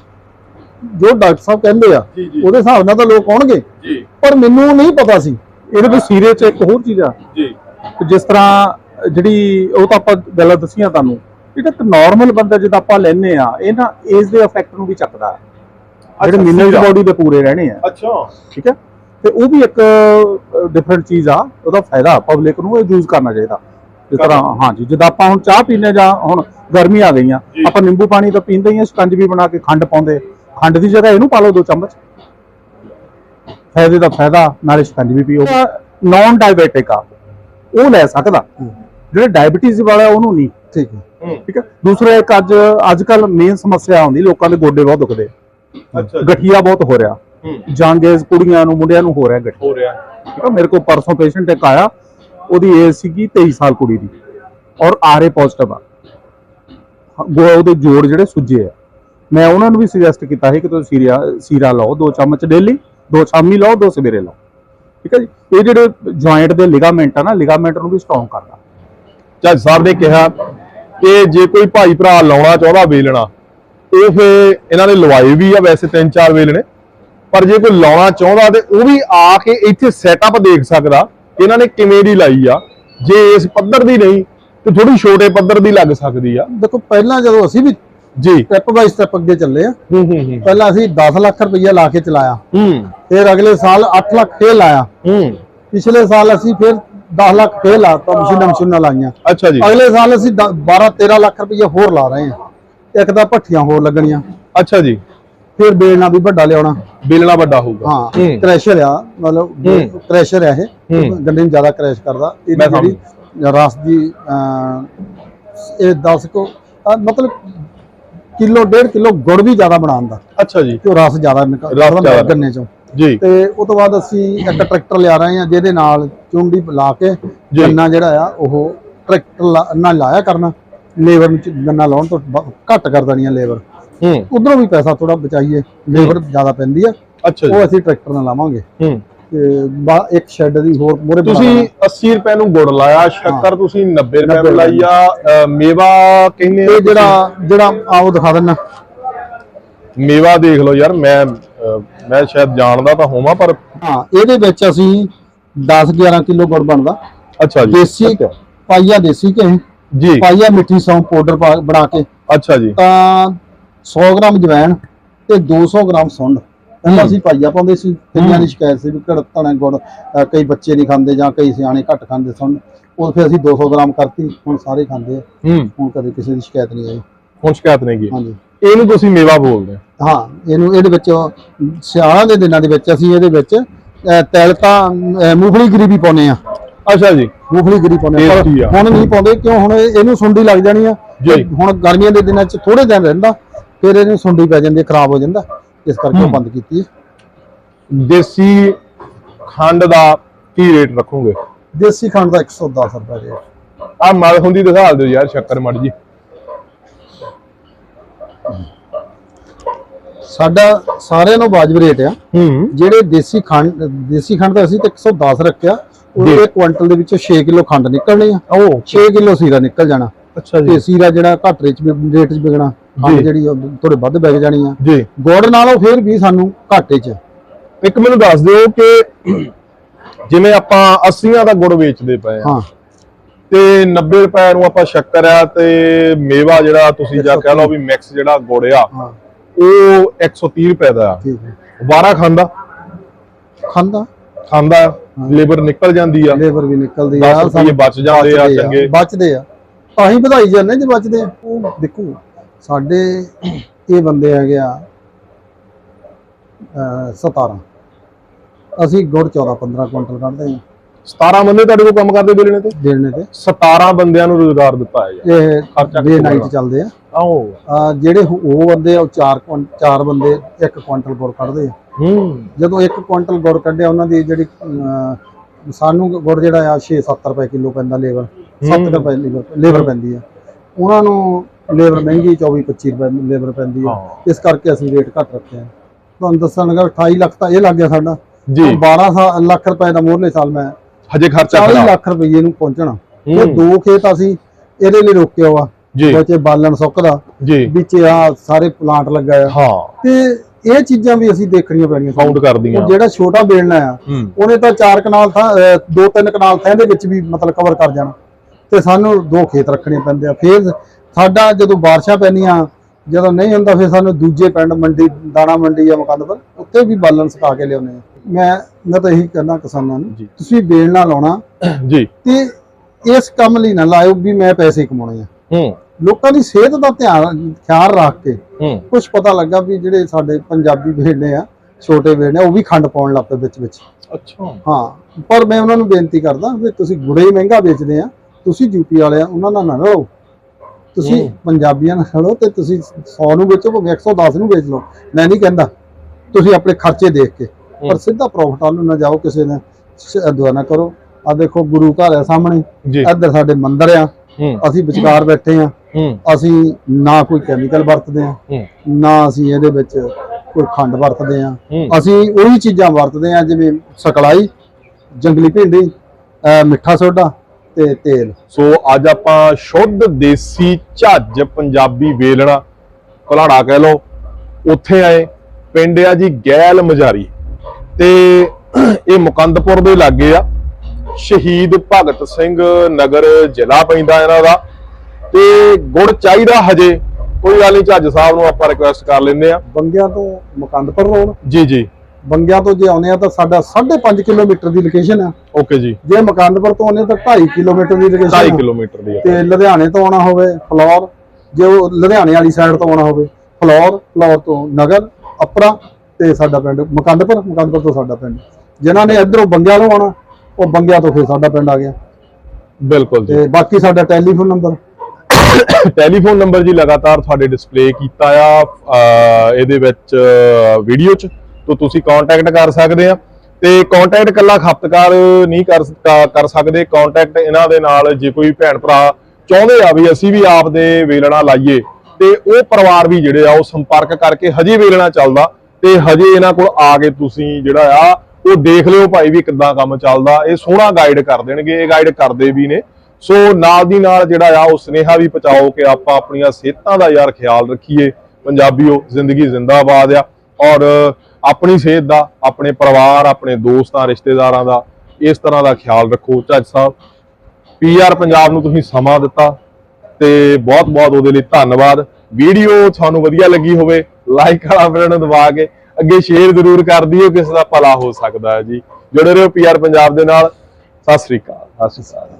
ਜੋ ਡਾਕਟਰ ਸਾਹਿਬ ਕਹਿੰਦੇ ਆ। ਉਹਦੇ ਹਿਸਾਬ ਨਾਲ ਤਾਂ ਲੋਕ ਆਉਣਗੇ। ਜੀ। ਪਰ ਮੈਨੂੰ ਨਹੀਂ ਪਤਾ ਸੀ। ਇਹਦੇ ਵਿੱਚ ਸੀਰੇ 'ਚ ਇੱਕ ਹੋਰ ਚੀਜ਼ ਆ। ਜੀ। ਕਿ ਜਿਸ ਤਰ੍ਹਾਂ ਜਿਹੜੀ ਉਹ ਤਾਂ ਆਪਾਂ ਗੱਲਾਂ ਦਸੀਆਂ ਤੁਹਾਨੂੰ ਜਿਹੜਾ ਇੱਕ ਨਾਰਮਲ ਬੰਦਾ ਜਿੱਦਾਂ ਆਪਾਂ ਲੈਨੇ ਆ ਇਹ ਨਾ ਏਜ ਦੇ ਇਫੈਕਟ ਨੂੰ ਵੀ ਚੱਕਦਾ। ਜਿਹੜੇ ਮਿਨਰਲ। ਬਾਡੀ ਦੇ ਪੂਰੇ ਰਹਿਣੇ ਆ। ਅੱਛਾ। ਠੀਕ ਹੈ ਤੇ ਉਹ ਵੀ ਇੱਕ ਡਿਫਰੈਂਟ ਚੀਜ਼ ਆ ਉਹਦਾ ਫਾਇਦਾ ਪਬਲਿਕ ਨੂੰ ਇਹ ਯੂਜ਼ ਕਰਨਾ ਚਾਹੀਦਾ। ਜਿਸ ਤਰ੍ਹਾਂ ਹਾਂਜੀ ਜਿੱਦਾਂ ਆਪਾਂ ਹੁਣ ਚਾਹ ਪੀਨੇ ਜਾਂ ਹੁਣ ਗਰਮੀ ਆ ਗਈਆਂ। ਆਪਾਂ ਨਿੰਬੂ ਪਾਣੀ ਤਾਂ ਪੀਂਦੇ ਹੀ ਆ ਸ਼ਿਕੰਜਵੀ ਬਣਾ ਕੇ ਖੰਡ ਪਾਉਂਦੇ। ਖੰਡ ਦੀ ਜਗ੍ਹਾ ਇਹਨੂੰ ਪਾ ਲਓ ਦੋ ਚਮਚ। ਫਾਇਦੇ ਦਾ ਫਾਇਦਾ ਨਾਲੇ ਸ਼ਿਕੰਜਵੀ ਪੀਓ। ਨਾਨ ਡਾਇਬੀਟਿਕ ਆ। ਉਹ ਲੈ ਸਕਦਾ। ਜਿਹੜੇ ਡਾਇਬੀਟੀਜ਼ ਵਾਲਾ ਉਹਨੂੰ ਨਹੀਂ। ਠੀਕ ਹੈ। ਹੂੰ। ਠੀਕ ਹੈ? ਦੂਸਰਾ ਇੱਕ ਅੱਜ ਅੱਜ ਕੱਲ ਮੇਨ ਸਮੱਸਿਆ ਆਉਂਦੀ ਲੋਕਾਂ ਦੇ ਗੋਡੇ ਬਹੁਤ ਦੁਖਦੇ। ਅੱਛਾ ਗਠੀਆ ਬਹੁਤ ਹੋ ਰਿਹਾ। ਹੂੰ। ਜਾਂਗੇਜ਼ ਕੁੜੀਆਂ ਨੂੰ ਮੁੰਡਿਆਂ ਨੂੰ ਹੋ ਰਿਹਾ ਗਠੀਆ। ਹੋ ਰਿਹਾ। ਠੀਕ ਆ ਮੇਰੇ ਕੋਲ ਪਰਸੋਂ ਪੇਸ਼ੈਂਟ ਇੱਕ ਆਇਆ ਉਹਦੀ ਏਜ ਸੀਗੀ 23 ਸਾਲ ਕੁੜੀ ਦੀ। ਔਰ ਆਰਏ ਪੋਜ਼ਿਟਿਵ ਆ। ਉਹਦੇ ਜੋੜ ਜਿਹੜੇ ਸੁੱਜੇ ਆ। ਮੈਂ ਉਹਨਾਂ ਨੂੰ ਵੀ ਸੁਜੈਸਟ ਕੀਤਾ ਸੀ ਕਿ ਤੁਸੀਂ ਸੀਰਾ ਸੀਰਾ ਲਓ ਦੋ ਚਮਚ ਡੇਲੀ ਦੋ ਸ਼ਾਮੀ ਲਓ ਦੋ ਸਵੇਰੇ ਲਓ। ਠੀਕ ਹੈ ਜੀ? ਇਹ ਜਿਹੜੇ ਜੁਆਇੰਟ ਦੇ ਲਿਗਾਮੈਂਟ ਆ ਨਾ ਲਿਗਾਮੈਂਟ ਨੂੰ ਵੀ ਸਟਰੋਂਗ ਕਰਦਾ। ਜੱਜ ਸਾਹਿਬ ਨੇ ਕਿਹਾ ਕਿ ਜੇ ਕੋਈ ਭਾਈ ਭਰਾ ਲਾਉਣਾ ਚਾਹੁੰਦਾ ਵੇਲਣਾ ਇਹ ਫਿਰ ਇਹਨਾਂ ਨੇ ਲਵਾਏ ਵੀ ਆ ਵੈਸੇ ਤਿੰਨ ਚਾਰ ਵੇਲਣੇ ਪਰ ਜੇ ਕੋਈ ਲਾਉਣਾ ਚਾਹੁੰਦਾ ਤੇ ਉਹ ਵੀ ਆ ਕੇ ਇੱਥੇ ਸੈਟਅਪ ਦੇਖ ਸਕਦਾ ਇਹਨਾਂ ਨੇ ਕਿਵੇਂ ਦੀ ਲਾਈ ਆ। ਜੇ ਇਸ ਪੱਧਰ ਦੀ ਨਹੀਂ ਤੇ ਥੋੜੀ ਛੋਟੇ ਪੱਧਰ ਦੀ ਲੱਗ ਸਕਦੀ ਆ। ਦੇਖੋ ਪਹਿਲਾਂ ਜਦੋਂ ਅਸੀਂ ਵੀ ਜੀ। ਸਟੈਪ ਬਾਈ ਸਟੈਪ ਅੱਗੇ ਚੱਲੇ ਆ ਹੂੰ ਹੂੰ ਹੂੰ। ਪਹਿਲਾਂ ਅਸੀਂ 10 ਲੱਖ ਰੁਪਈਆ ਲਾ ਕੇ ਚਲਾਇਆ। ਹੂੰ। ਫਿਰ ਅਗਲੇ ਸਾਲ 8 ਲੱਖ ਫੇਰ ਲਾਇਆ। ਹੂੰ। ਪਿਛਲੇ ਸਾਲ ਅਸੀਂ ਫਿਰ 10 ਲੱਖ ਫੇਰ ਲਾਤਾ ਮਸ਼ੀਨਾਂ ਮਸ਼ੀਨਾਂ ਲਾਈਆਂ। ਅੱਛਾ ਜੀ। ਅਗਲੇ ਸਾਲ ਅਸੀਂ 12 13 ਲੱਖ ਰੁਪਈਆ ਹੋਰ ਲਾ ਰਹੇ ਹਾਂ। ਇੱਕ ਤਾਂ ਭੱਠੀਆਂ ਹੋਰ ਲੱਗਣੀਆਂ। ਅੱਛਾ ਜੀ। ਫਿਰ ਬੇਲਣਾ ਵੀ ਵੱਡਾ ਲਿਆਉਣਾ। ਬੇਲਣਾ ਵੱਡਾ ਹੋਊਗਾ। ਹਾਂ। ਕ੍ਰੈਸ਼ਰ ਆ ਮਤਲਬ। ਕ੍ਰੈਸ਼ਰ ਆ ਇਹ। ਗੰਡੇ ਨੂੰ ਜ਼ਿਆਦਾ ਕ੍ਰੈਸ਼ ਕਰਦਾ। ਇਹਦੀ ਮੈਂ ਜਿਹੜੀ ਰਸ ਦੀ ਇਹ 10 ਕੋ ਮਤਲਬ ਕਿਲੋ ਡੇਢ ਕਿਲੋ ਗੁੜ ਵੀ ਜ਼ਿਆਦਾ ਬਣਾਉਂਦਾ ਅੱਛਾ ਜੀ। ਕਿ ਰਸ ਜ਼ਿਆਦਾ ਨਿਕਲਦਾ ਰਸ ਜ਼ਿਆਦਾ। ਗੰਨੇ ਚੋਂ। ਜੀ। ਤੇ ਉਸ ਤੋਂ ਬਾਅਦ ਅਸੀਂ ਇੱਕ ਟਰੈਕਟਰ ਲਿਆ ਰਹੇ ਹਾਂ ਜਿਹਦੇ ਨਾਲ ਚੁੰਡੀ ਲਾ ਕੇ। ਗੰਨਾ ਜਿਹੜਾ ਆ ਉਹ ਟਰੈਕਟਰ ਨਾਲ ਲਾਇਆ ਕਰਨਾ। ਲੇਬਰ ਨੂੰ ਗੰਨਾ ਲਾਉਣ ਤੋਂ ਘੱਟ ਕਰ ਦੇਣੀ ਆ ਲੇਬਰ। ਹੂੰ। ਉਧਰੋਂ ਵੀ ਪੈਸਾ ਥੋੜਾ ਬਚਾਈਏ ਲੇਬਰ ਜ਼ਿਆਦਾ ਪੈਂਦੀ ਆ। ਅੱਛਾ ਉਹ ਅਸੀਂ ਟਰੈਕਟਰ ਨਾਲ ਲਾਵਾਂਗੇ। ਹੂੰ। ਇੱਕ ਸ਼ੈੱਡ ਦੀ ਹੋਰ ਮੋਰੇ ਤੁਸੀਂ 80 ਰੁਪਏ ਨੂੰ ਗੁੜ ਲਾਇਆ ਸ਼ੱਕਰ ਤੁਸੀਂ 90 ਰੁਪਏ ਨੂੰ ਲਾਈ ਆ ਮੇਵਾ ਕਹਿੰਦੇ ਜਿਹੜਾ ਜਿਹੜਾ ਆਓ ਦਿਖਾ ਦਿੰਨਾ ਮੇਵਾ ਦੇਖ ਲਓ ਯਾਰ ਮੈਂ ਮੈਂ ਸ਼ਾਇਦ ਜਾਣਦਾ ਤਾਂ ਹੋਵਾਂ ਪਰ ਹਾਂ ਇਹਦੇ ਵਿੱਚ ਅਸੀਂ 10 11 ਕਿਲੋ ਗੁੜ ਬਣਦਾ। ਅੱਛਾ ਜੀ ਦੇਸੀ ਪਾਈਆ ਦੇਸੀ ਘੇ ਜੀ। ਪਾਈਆ ਮਿੱਠੀ ਸੌਂਫ ਪਾਊਡਰ ਬਣਾ ਕੇ। ਅੱਛਾ ਜੀ। ਤਾਂ 100 ਗ੍ਰਾਮ ਜਵੈਣ ਤੇ 200 ਗ੍ਰਾਮ ਸੁੰਡ। ਹੂੰ। ਅਸੀਂ ਪਾਈਆ ਪਾਉਂਦੇ ਸੀ ਕਈਆਂ ਦੀ ਸ਼ਿਕਾਇਤ ਸੀ ਵੀ ਘੜਤਣਾ ਗੁੜ ਕਈ ਬੱਚੇ ਨਹੀਂ ਖਾਂਦੇ ਜਾਂ ਕਈ ਸਿਆਣੇ ਘੱਟ ਖਾਂਦੇ ਸੁੰਡ। ਉਹ ਫਿਰ ਅਸੀਂ 200 ਗ੍ਰਾਮ ਕਰਤੀ ਹੁਣ ਸਾਰੇ ਖਾਂਦੇ ਹੁਣ ਕਦੇ ਕਿਸੇ ਦੀ ਸ਼ਿਕਾਇਤ ਨਹੀਂ ਆਈ। ਹੁਣ ਸ਼ਿਕਾਇਤ ਨਹੀਂ ਗਈ। ਹਾਂਜੀ। ਇਹਨੂੰ ਤੁਸੀਂ ਮੇਵਾ ਬੋਲਦੇ ਹਾਂ। ਇਹਨੂੰ ਇਹਦੇ ਵਿੱਚ ਸਿਆਲਾਂ ਦੇ ਦਿਨਾਂ ਦੇ ਵਿੱਚ ਅਸੀਂ ਇਹਦੇ ਵਿੱਚ ਅ, ਤਿਲ ਤਾਂ ਅ, ਮੂੰਗਫਲੀ ਗਰੀਬੀ ਪਾਉਨੇ ਆ ਅੱਛਾ ਜੀ। ਮੂੰਗਫਲੀ ਗਰੀ ਪਾਉਂਦੇ ਆ Tasty ਆ। ਪਰ ਹੁਣ ਨਹੀਂ ਪਾਉਂਦੇ ਕਿਉਂ? ਹੁਣ ਇਹ- ਇਹਨੂੰ ਸੁੰਡੀ ਲੱਗ ਜਾਣੀ ਆ। ਜੀ। ਤੇ ਹੁਣ ਗਰਮੀਆਂ ਦੇ ਦਿਨਾਂ 'ਚ ਥੋੜੇ ਦਿਨ ਰਹਿੰਦਾ ਫਿਰ ਇਹਨੂੰ ਸੁੰਡੀ ਪੈ ਜਾਂਦੀ ਹੈ, ਖਰਾਬ ਹੋ ਜਾਂਦਾ। ਇਸ ਕਰਕੇ ਉਹ। ਬੰਦ ਕੀਤੀ ਹੈ ਦੇਸੀ ਖੰਡ ਦਾ ਕੀ ਰੇਟ ਰੱਖੋਗੇ? ਦੇਸੀ ਖੰਡ ਦਾ 110 ਰੁਪਏ ਰੇਟ। ਆ ਮਲ ਹੁੰਦੀ ਦਿਖਾ ਦਿਓ ਯਾਰ ਸ਼ੱਕਰ ਮੜ ਜੀ। ਸਾਡਾ ਸਾਰਿਆਂ ਨੂੰ ਵਾਜਬ ਰੇਟ ਆ। ਹੂੰ। ਜਿਹੜੇ ਦੇਸੀ ਖੰਡ ਦੇਸੀ ਖੰਡ ਦਾ ਅਸੀਂ ਤੇ 110 ਰੱਖਿਆ ਜੀ। ਉਹਦੇ ਕੁਆਂਟਲ ਦੇ ਵਿੱਚੋਂ 6 ਕਿਲੋ ਖੰਡ ਨਿਕਲਣੀ ਆ। ਉਹ 6 ਕਿਲੋ ਸੀਰਾ ਨਿਕਲ ਜਾਣਾ। ਅੱਛਾ ਤੇ ਸੀਰਾ ਜਿਹੜਾ ਘੱਟ ਰੇਟ 'ਚ ਰੇਟ 'ਚ ਵਿਕਣਾ ਖੰਡ ਜੀ। ਜਿਹੜੀ ਥੋੜੇ ਵੱਧ ਵਿਕ ਜਾਣੀ ਆ। ਜੀ। ਗੁੜ ਨਾਲੋਂ ਫਿਰ ਵੀ ਸਾਨੂੰ ਘਾਟੇ 'ਚ। ਇੱਕ ਮੈਨੂੰ ਦੱਸ ਦਿਓ ਕਿ ਜਿਵੇਂ ਆਪਾਂ 80 ਦਾ ਗੁੜ ਵੇਚਦੇ ਪਏ ਆ। ਹਾਂ। ਤੇ 90 ਰੁਪਏ ਨੂੰ ਆਪਾਂ ਸ਼ੱਕਰ ਆ ਤੇ ਮੇਵਾ ਜਿਹੜਾ ਤੁਸੀਂ ਜਾਂ ਕਹਿ ਲਓ ਵੀ ਮਿਕਸ ਜਿਹੜਾ ਗੁੜ ਆ ਹਾਂ। ਉਹ 130 ਰੁਪਏ ਦਾ ਆ। ਠੀਕ ਹੈ। ਵਾਰਾ ਖਾਂਦਾ। ਖਾਂਦਾ? ਖਾਂਦਾ ਲੇਬਰ ਨਿਕਲ ਜਾਂਦੀ ਆ। ਲੇਬਰ ਵੀ ਨਿਕਲਦੀ 10 ਆ ਰੁਪਏ ਬਚ ਜਾਂਦੇ ਆ ਚੰਗੇ। ਬਚਦੇ ਆ। ਤਾਂ ਹੀ ਵਧਾਈ ਜਾਂਦੇ ਜੇ ਬਚਦੇ ਆ। ਉਹ ਦੇਖੋ ਸਾਡੇ ਇਹ ਬੰਦੇ ਹੈਗੇ ਆ ਅਹ 17 ਅਸੀਂ ਗੁੜ 14 15 ਕੁਇੰਟਲ ਕੱਢਦੇ ਆ। 17 ਬੰਦੇ ਤੁਹਾਡੇ ਕੋਲ ਕੰਮ ਕਰਦੇ ਬਿਲਣੇ ਤੇ? ਦੇਣੇ ਤੇ। 17 ਬੰਦਿਆਂ ਨੂੰ ਰੋਜ਼ਗਾਰ ਦਿੱਤਾ ਹੈ ਇਹ ਖਰਚਾ ਡੇ ਨਾਈਟ? ਚੱਲਦੇ ਆ। ਆਓ ਅਹ ਜਿਹੜੇ ਉਹ ਬੰਦੇ ਆ ਉਹ 4 ਚਾਰ ਬੰਦੇ 1 ਕੁਇੰਟਲ ਗੁੜ ਕੱਢਦੇ ਆ। ਹੂੰ। ਜਦੋਂ 1 ਕੁਇੰਟਲ ਗੁੜ ਕੱਢਿਆ ਉਹਨਾਂ ਦੀ ਜਿਹੜੀ ਸਾਨੂੰ ਗੁੜ ਜਿਹੜਾ ਆ 6-7 ਰੁਪਏ ਕਿਲੋ ਪੈਂਦਾ ਲੇਬਰ। 7 ਰੁਪਏ ਲੇਬਰ ਪੈਂਦੀ ਆ। ਉਹਨਾਂ ਨੂੰ ਲੇਬਰ ਮਹਿੰਗੀ 24-25 ਰੁਪਏ ਲੇਬਰ ਪੈਂਦੀ ਆ। ਇਸ ਕਰਕੇ ਅਸੀਂ ਰੇਟ ਘੱਟ ਰੱਖਿਆ ਤੁਹਾਨੂੰ ਦੱਸਣ ਲੱਗਾ 28 ਲੱਖ ਤਾਂ ਇਹ ਲੱਗ ਗਿਆ ਸਾਡਾ। ਜੀ। 12 ਸਾ- ਲੱਖ ਰੁਪਏ ਦਾ ਮੋਹਰਲੇ ਸਾਲ ਮੈਂ ਹਜੇ ਖਰਚਾ 40 ਖੜਾ ਲੱਖ ਰੁਪਏ ਨੂੰ ਪਹੁੰਚਣਾ। ਤੇ ਹੂੰ, ਦੋ ਖੇਤ ਅਸੀਂ ਇਹਦੇ ਲਈ ਰੋਕਿਆ ਵਾ ਵਿੱਚ ਬਾਲਣ ਸੁੱਕਦਾ ਜੀ। ਵਿੱਚ ਆ ਸਾਰੇ ਪਲਾਂਟ ਲੱਗਾ ਆ। ਹਾਂ। ਤੇ ਇਹ ਚੀਜ਼ਾਂ ਵੀ ਅਸੀਂ ਦੇਖਣੀਆਂ ਪੈਣੀਆਂ ਕਾਊਂਟ ਕਰਦੀਆਂ। ਜਿਹੜਾ ਛੋਟਾ ਬੇਲਣਾ ਆ ਉਹਨੇ ਤਾਂ ਚਾਰ ਕਨਾਲ ਥਾਂ ਦੋ ਤਿੰਨ ਕਨਾਲ ਥਾਂ ਦੇ ਵਿੱਚ ਵੀ ਮਤਲਬ ਕਵਰ ਕਰ ਜਾਣਾ। ਤੇ ਸਾਨੂੰ ਦੋ ਖੇਤ ਰੱਖਣੇ ਪੈਂਦੇ ਆ। ਫਿਰ ਸਾਡਾ ਜਦੋਂ ਬਾਰਿਸ਼ਾਂ ਪੈਂਦੀਆਂ ਜਦੋਂ ਨਹੀਂ ਹੁੰਦਾ ਫਿਰ ਸਾਨੂੰ ਦੂਜੇ ਪਿੰਡ ਮੰਡੀ ਦਾਣਾ ਮੰਡੀ ਜਾਂ ਮੁਕੰਦਪੁਰ ਉੱਥੇ ਵੀ ਬਾਲਣ ਸੁਕਾ ਕੇ ਲਿਆਉਂਦੇ ਆ। ਮੈਂ ਮੈਂ ਤਾਂ ਇਹੀ ਕਹਿਣਾ ਕਿਸਾਨਾਂ ਨੂੰ। ਤੁਸੀਂ ਬੇਲਣਾ ਲਾਉਣਾ। ਜੀ। ਤੇ ਇਸ ਕੰਮ ਲਈ ਨਾ ਲਾਇਓ ਵੀ ਮੈਂ ਪੈਸੇ ਕਮਾਉਣੇ ਆ। ਹੂੰ। ਲੋਕਾਂ ਦੀ ਸਿਹਤ ਦਾ ਧਿਆਨ ਖਿਆਲ ਰੱਖ ਕੇ ਕੁਝ ਪਤਾ ਲੱਗਾ ਵੀ ਜਿਹੜੇ ਸਾਡੇ ਪੰਜਾਬੀ ਬੇਲਣੇ ਆ ਛੋਟੇ ਆ, ਉਹ ਵੀ ਖੰਡ ਪਾਉਣ ਲੱਗ ਪਏ ਵਿੱਚ ਵਿੱਚ। ਅੱਛਾ। ਹਾਂ ਪਰ ਮੈਂ ਉਹਨਾਂ ਨੂੰ ਬੇਨਤੀ ਕਰਦਾ ਵੀ ਤੁਸੀਂ ਗੁੜੇ ਹੀ ਮਹਿੰਗਾ ਵੇਚਦੇ ਆ ਤੁਸੀਂ ਯੂਪੀ ਵਾਲੇ ਆ ਉਹਨਾਂ ਨਾਲ ਨਾ ਲੜੋ। ਤੁਸੀਂ। ਪੰਜਾਬੀਆਂ ਨਾਲ ਲੜੋ ਤੇ ਤੁਸੀਂ 100 ਨੂੰ ਵੇਚੋ ਭਾਵੇਂ 110 ਨੂੰ ਵੇਚ ਲਓ। ਮੈਂ ਨਹੀਂ ਕਹਿੰਦਾ ਤੁਸੀਂ ਆਪਣੇ ਖਰਚੇ ਦੇਖ ਕੇ। ਪਰ। ਸਿੱਧਾ ਪ੍ਰੋਫਿਟ ਵੱਲ ਨੂੰ ਜਾਓ ਕਿਸੇ ਨੇ ਦੁਆ ਨਾ ਕਰੋ। ਆ ਦੇਖੋ ਗੁਰੂ ਘਰ ਆ ਸਾਹਮਣੇ। ਇੱਧਰ ਸਾਡੇ ਮੰਦਿਰ ਆ। ਅਸੀਂ ਵਿਚਕਾਰ ਬੈਠੇ ਆ। ਅਸੀਂ ਨਾ ਕੋਈ ਕੈਮੀਕਲ ਵਰਤਦੇ ਆ। ਨਾ ਅਸੀਂ ਇਹਦੇ ਵਿੱਚ ਕੋਈ ਖੰਡ ਵਰਤਦੇ ਆ। ਅਸੀਂ ਉਹੀ ਚੀਜ਼ਾਂ ਵਰਤਦੇ ਆ ਜਿਵੇਂ ਸਕਲਾਈ ਜੰਗਲੀ ਭਿੰਡੀ ਮਿੱਠਾ ਸੋਡਾ ਤੇ ਤੇਲ। ਸੋ ਅੱਜ ਆਪਾਂ ਸ਼ੁੱਧ ਦੇਸੀ ਝੱਜ ਪੰਜਾਬੀ ਵੇਲਣਾ। ਕੁਲਾੜਾ ਕਹਿ ਲਓ ਉੱਥੇ ਆਏ ਪਿੰਡ ਆ ਜੀ ਗੈਲ ਮਜਾਰੀ। ਤੇ ਇਹ ਮੁਕੰਦਪੁਰ ਦੇ ਲਾਗੇ ਆ। ਸ਼ਹੀਦ ਭਗਤ ਸਿੰਘ ਨਗਰ ਜ਼ਿਲ੍ਹਾ ਪੈਂਦਾ ਇਹਨਾਂ ਦਾ। ਤੇ ਗੁੜ ਚਾਹੀਦਾ ਹਜੇ ਕੋਈ ਗੱਲ ਨਹੀਂ ਝੱਜ ਸਾਹਿਬ ਨੂੰ ਆਪਾਂ ਰਿਕੁਐਸਟ ਕਰ ਲੈਂਦੇ ਆ ਬੰਗਿਆਂ ਤੋਂ ਮੁਕੰਦਪੁਰ ਰੋਡ? ਜੀ ਜੀ। ਬੰਗਿਆਂ ਤੋਂ ਜੇ ਆਉਨੇ ਆ ਤਾਂ ਸਾਡਾ 5.5 ਕਿਲੋਮੀਟਰ ਦੀ ਲੋਕੇਸ਼ਨ ਆ। ਓਕੇ ਜੀ। ਜੇ ਮੁਕੰਦਪੁਰ ਤੋਂ ਆਉਨੇ ਤਾਂ 2.5 ਕਿਲੋਮੀਟਰ ਦੀ 2.5 ਲੋਕੇਸ਼ਨ ਕਿਲੋਮੀਟਰ ਦੀ ਤੇ ਲੁਧਿਆਣੇ ਤੋਂ ਆਉਣਾ ਹੋਵੇ ਫਲੋਰ ਜੇ ਉਹ ਲੁਧਿਆਣੇ ਵਾਲੀ ਸਾਈਡ ਤੋਂ ਆਉਣਾ ਹੋਵੇ ਫਲੋਰ ਫਲੋਰ ਤੋਂ ਨਗਰ ਅਪਰਾ ਤੇ ਸਾਡਾ ਪਿੰਡ ਮੁਕੰਦਪੁਰ ਮੁਕੰਦਪੁਰ ਤੋਂ ਸਾਡਾ ਪਿੰਡ। ਜਿਨ੍ਹਾਂ ਨੇ ਇਧਰੋਂ ਬੰਗਿਆਂ ਨੂੰ ਆਉਣਾ ਉਹ ਬੰਗਿਆਂ ਤੋਂ ਫਿਰ ਸਾਡਾ ਪਿੰਡ ਆ ਗਿਆ। ਬਿਲਕੁਲ ਜੀ। ਤੇ ਬਾਕੀ ਸਾਡਾ ਟੈਲੀਫੋਨ ਨੰਬਰ। ਟੈਲੀਫੋਨ ਨੰਬਰ ਜੀ ਲਗਾਤਾਰ ਤੁਹਾਡੇ ਡਿਸਪਲੇ ਕੀਤਾ ਆ ਇਹਦੇ ਵਿੱਚ ਵੀਡੀਓ 'ਚ ਤੋਂ ਤੁਸੀਂ ਕੰਟੈਕਟ ਕਰ ਸਕਦੇ ਆ। ਤੇ ਕੰਟੈਕਟ ਕੱਲਾ ਖਪਤਕਾਰ ਨਹੀਂ ਕਰ ਕਰ ਸਕਦੇ। ਕੰਟੈਕਟ ਇਹਨਾਂ ਦੇ ਨਾਲ ਜੇ ਕੋਈ ਭੈਣ ਭਰਾ ਚਾਹੁੰਦੇ ਆ ਵੀ ਅਸੀਂ ਵੀ ਆਪ ਦੇ ਵੇਲਣਾ ਲਾਈਏ ਤੇ ਉਹ ਪਰਿਵਾਰ ਵੀ ਜਿਹੜੇ ਆ ਉਹ ਸੰਪਰਕ ਕਰਕੇ ਹਜੇ ਵੇਲਣਾ ਚੱਲਦਾ। ਤੇ ਹਜੇ ਇਹਨਾਂ ਕੋਲ ਆ ਕੇ ਤੁਸੀਂ ਜਿਹੜਾ ਆ, ਉਹ ਦੇਖ ਲਿਓ ਭਾਈ ਵੀ ਕਿੱਦਾਂ ਕੰਮ ਚੱਲਦਾ। ਇਹ ਸੋਹਣਾ ਗਾਈਡ ਕਰ ਦੇਣਗੇ, ਇਹ ਗਾਈਡ ਕਰਦੇ ਵੀ ਨੇ। ਸੋ ਨਾਲ ਦੀ ਨਾਲ ਜਿਹੜਾ ਆ, ਉਹ ਸੁਨੇਹਾ ਵੀ ਪਹੁੰਚਾਓ ਕਿ ਆਪਾਂ ਆਪਣੀਆਂ ਸਿਹਤਾਂ ਦਾ ਯਾਰ ਖਿਆਲ ਰੱਖੀਏ। ਪੰਜਾਬੀਓ, ਜ਼ਿੰਦਗੀ ਜ਼ਿੰਦਾਬਾਦ ਆ। ਔਰ ਆਪਣੀ ਸਿਹਤ ਦਾ, ਆਪਣੇ ਪਰਿਵਾਰ, ਆਪਣੇ ਦੋਸਤਾਂ, ਰਿਸ਼ਤੇਦਾਰਾਂ ਦਾ ਇਸ ਤਰ੍ਹਾਂ ਦਾ ਖਿਆਲ ਰੱਖੋ। ਚੱਜ ਸਾਹਿਬ ਪੀਆਰ ਪੰਜਾਬ ਨੂੰ ਤੁਸੀਂ ਸਮਾਂ ਦਿੱਤਾ ਤੇ ਬਹੁਤ ਬਹੁਤ ਉਹਦੇ ਲਈ ਧੰਨਵਾਦ। ਵੀਡੀਓ ਤੁਹਾਨੂੰ ਵਧੀਆ ਲੱਗੀ ਹੋਵੇ ਲਾਈਕ ਵਾਲਾ ਬਟਨ ਦਬਾ ਕੇ ਅੱਗੇ ਸ਼ੇਅਰ ਜ਼ਰੂਰ ਕਰ ਦਿਓ ਕਿਸੇ ਦਾ ਭਲਾ ਹੋ ਸਕਦਾ ਹੈ ਜੀ। ਜੁੜੇ ਰਹੋ ਪੀਆਰ ਪੰਜਾਬ ਦੇ ਨਾਲ। ਸਤਿ ਸ੍ਰੀ ਅਕਾਲ, ਸਤਿ ਸ੍ਰੀ ਅਕਾਲ।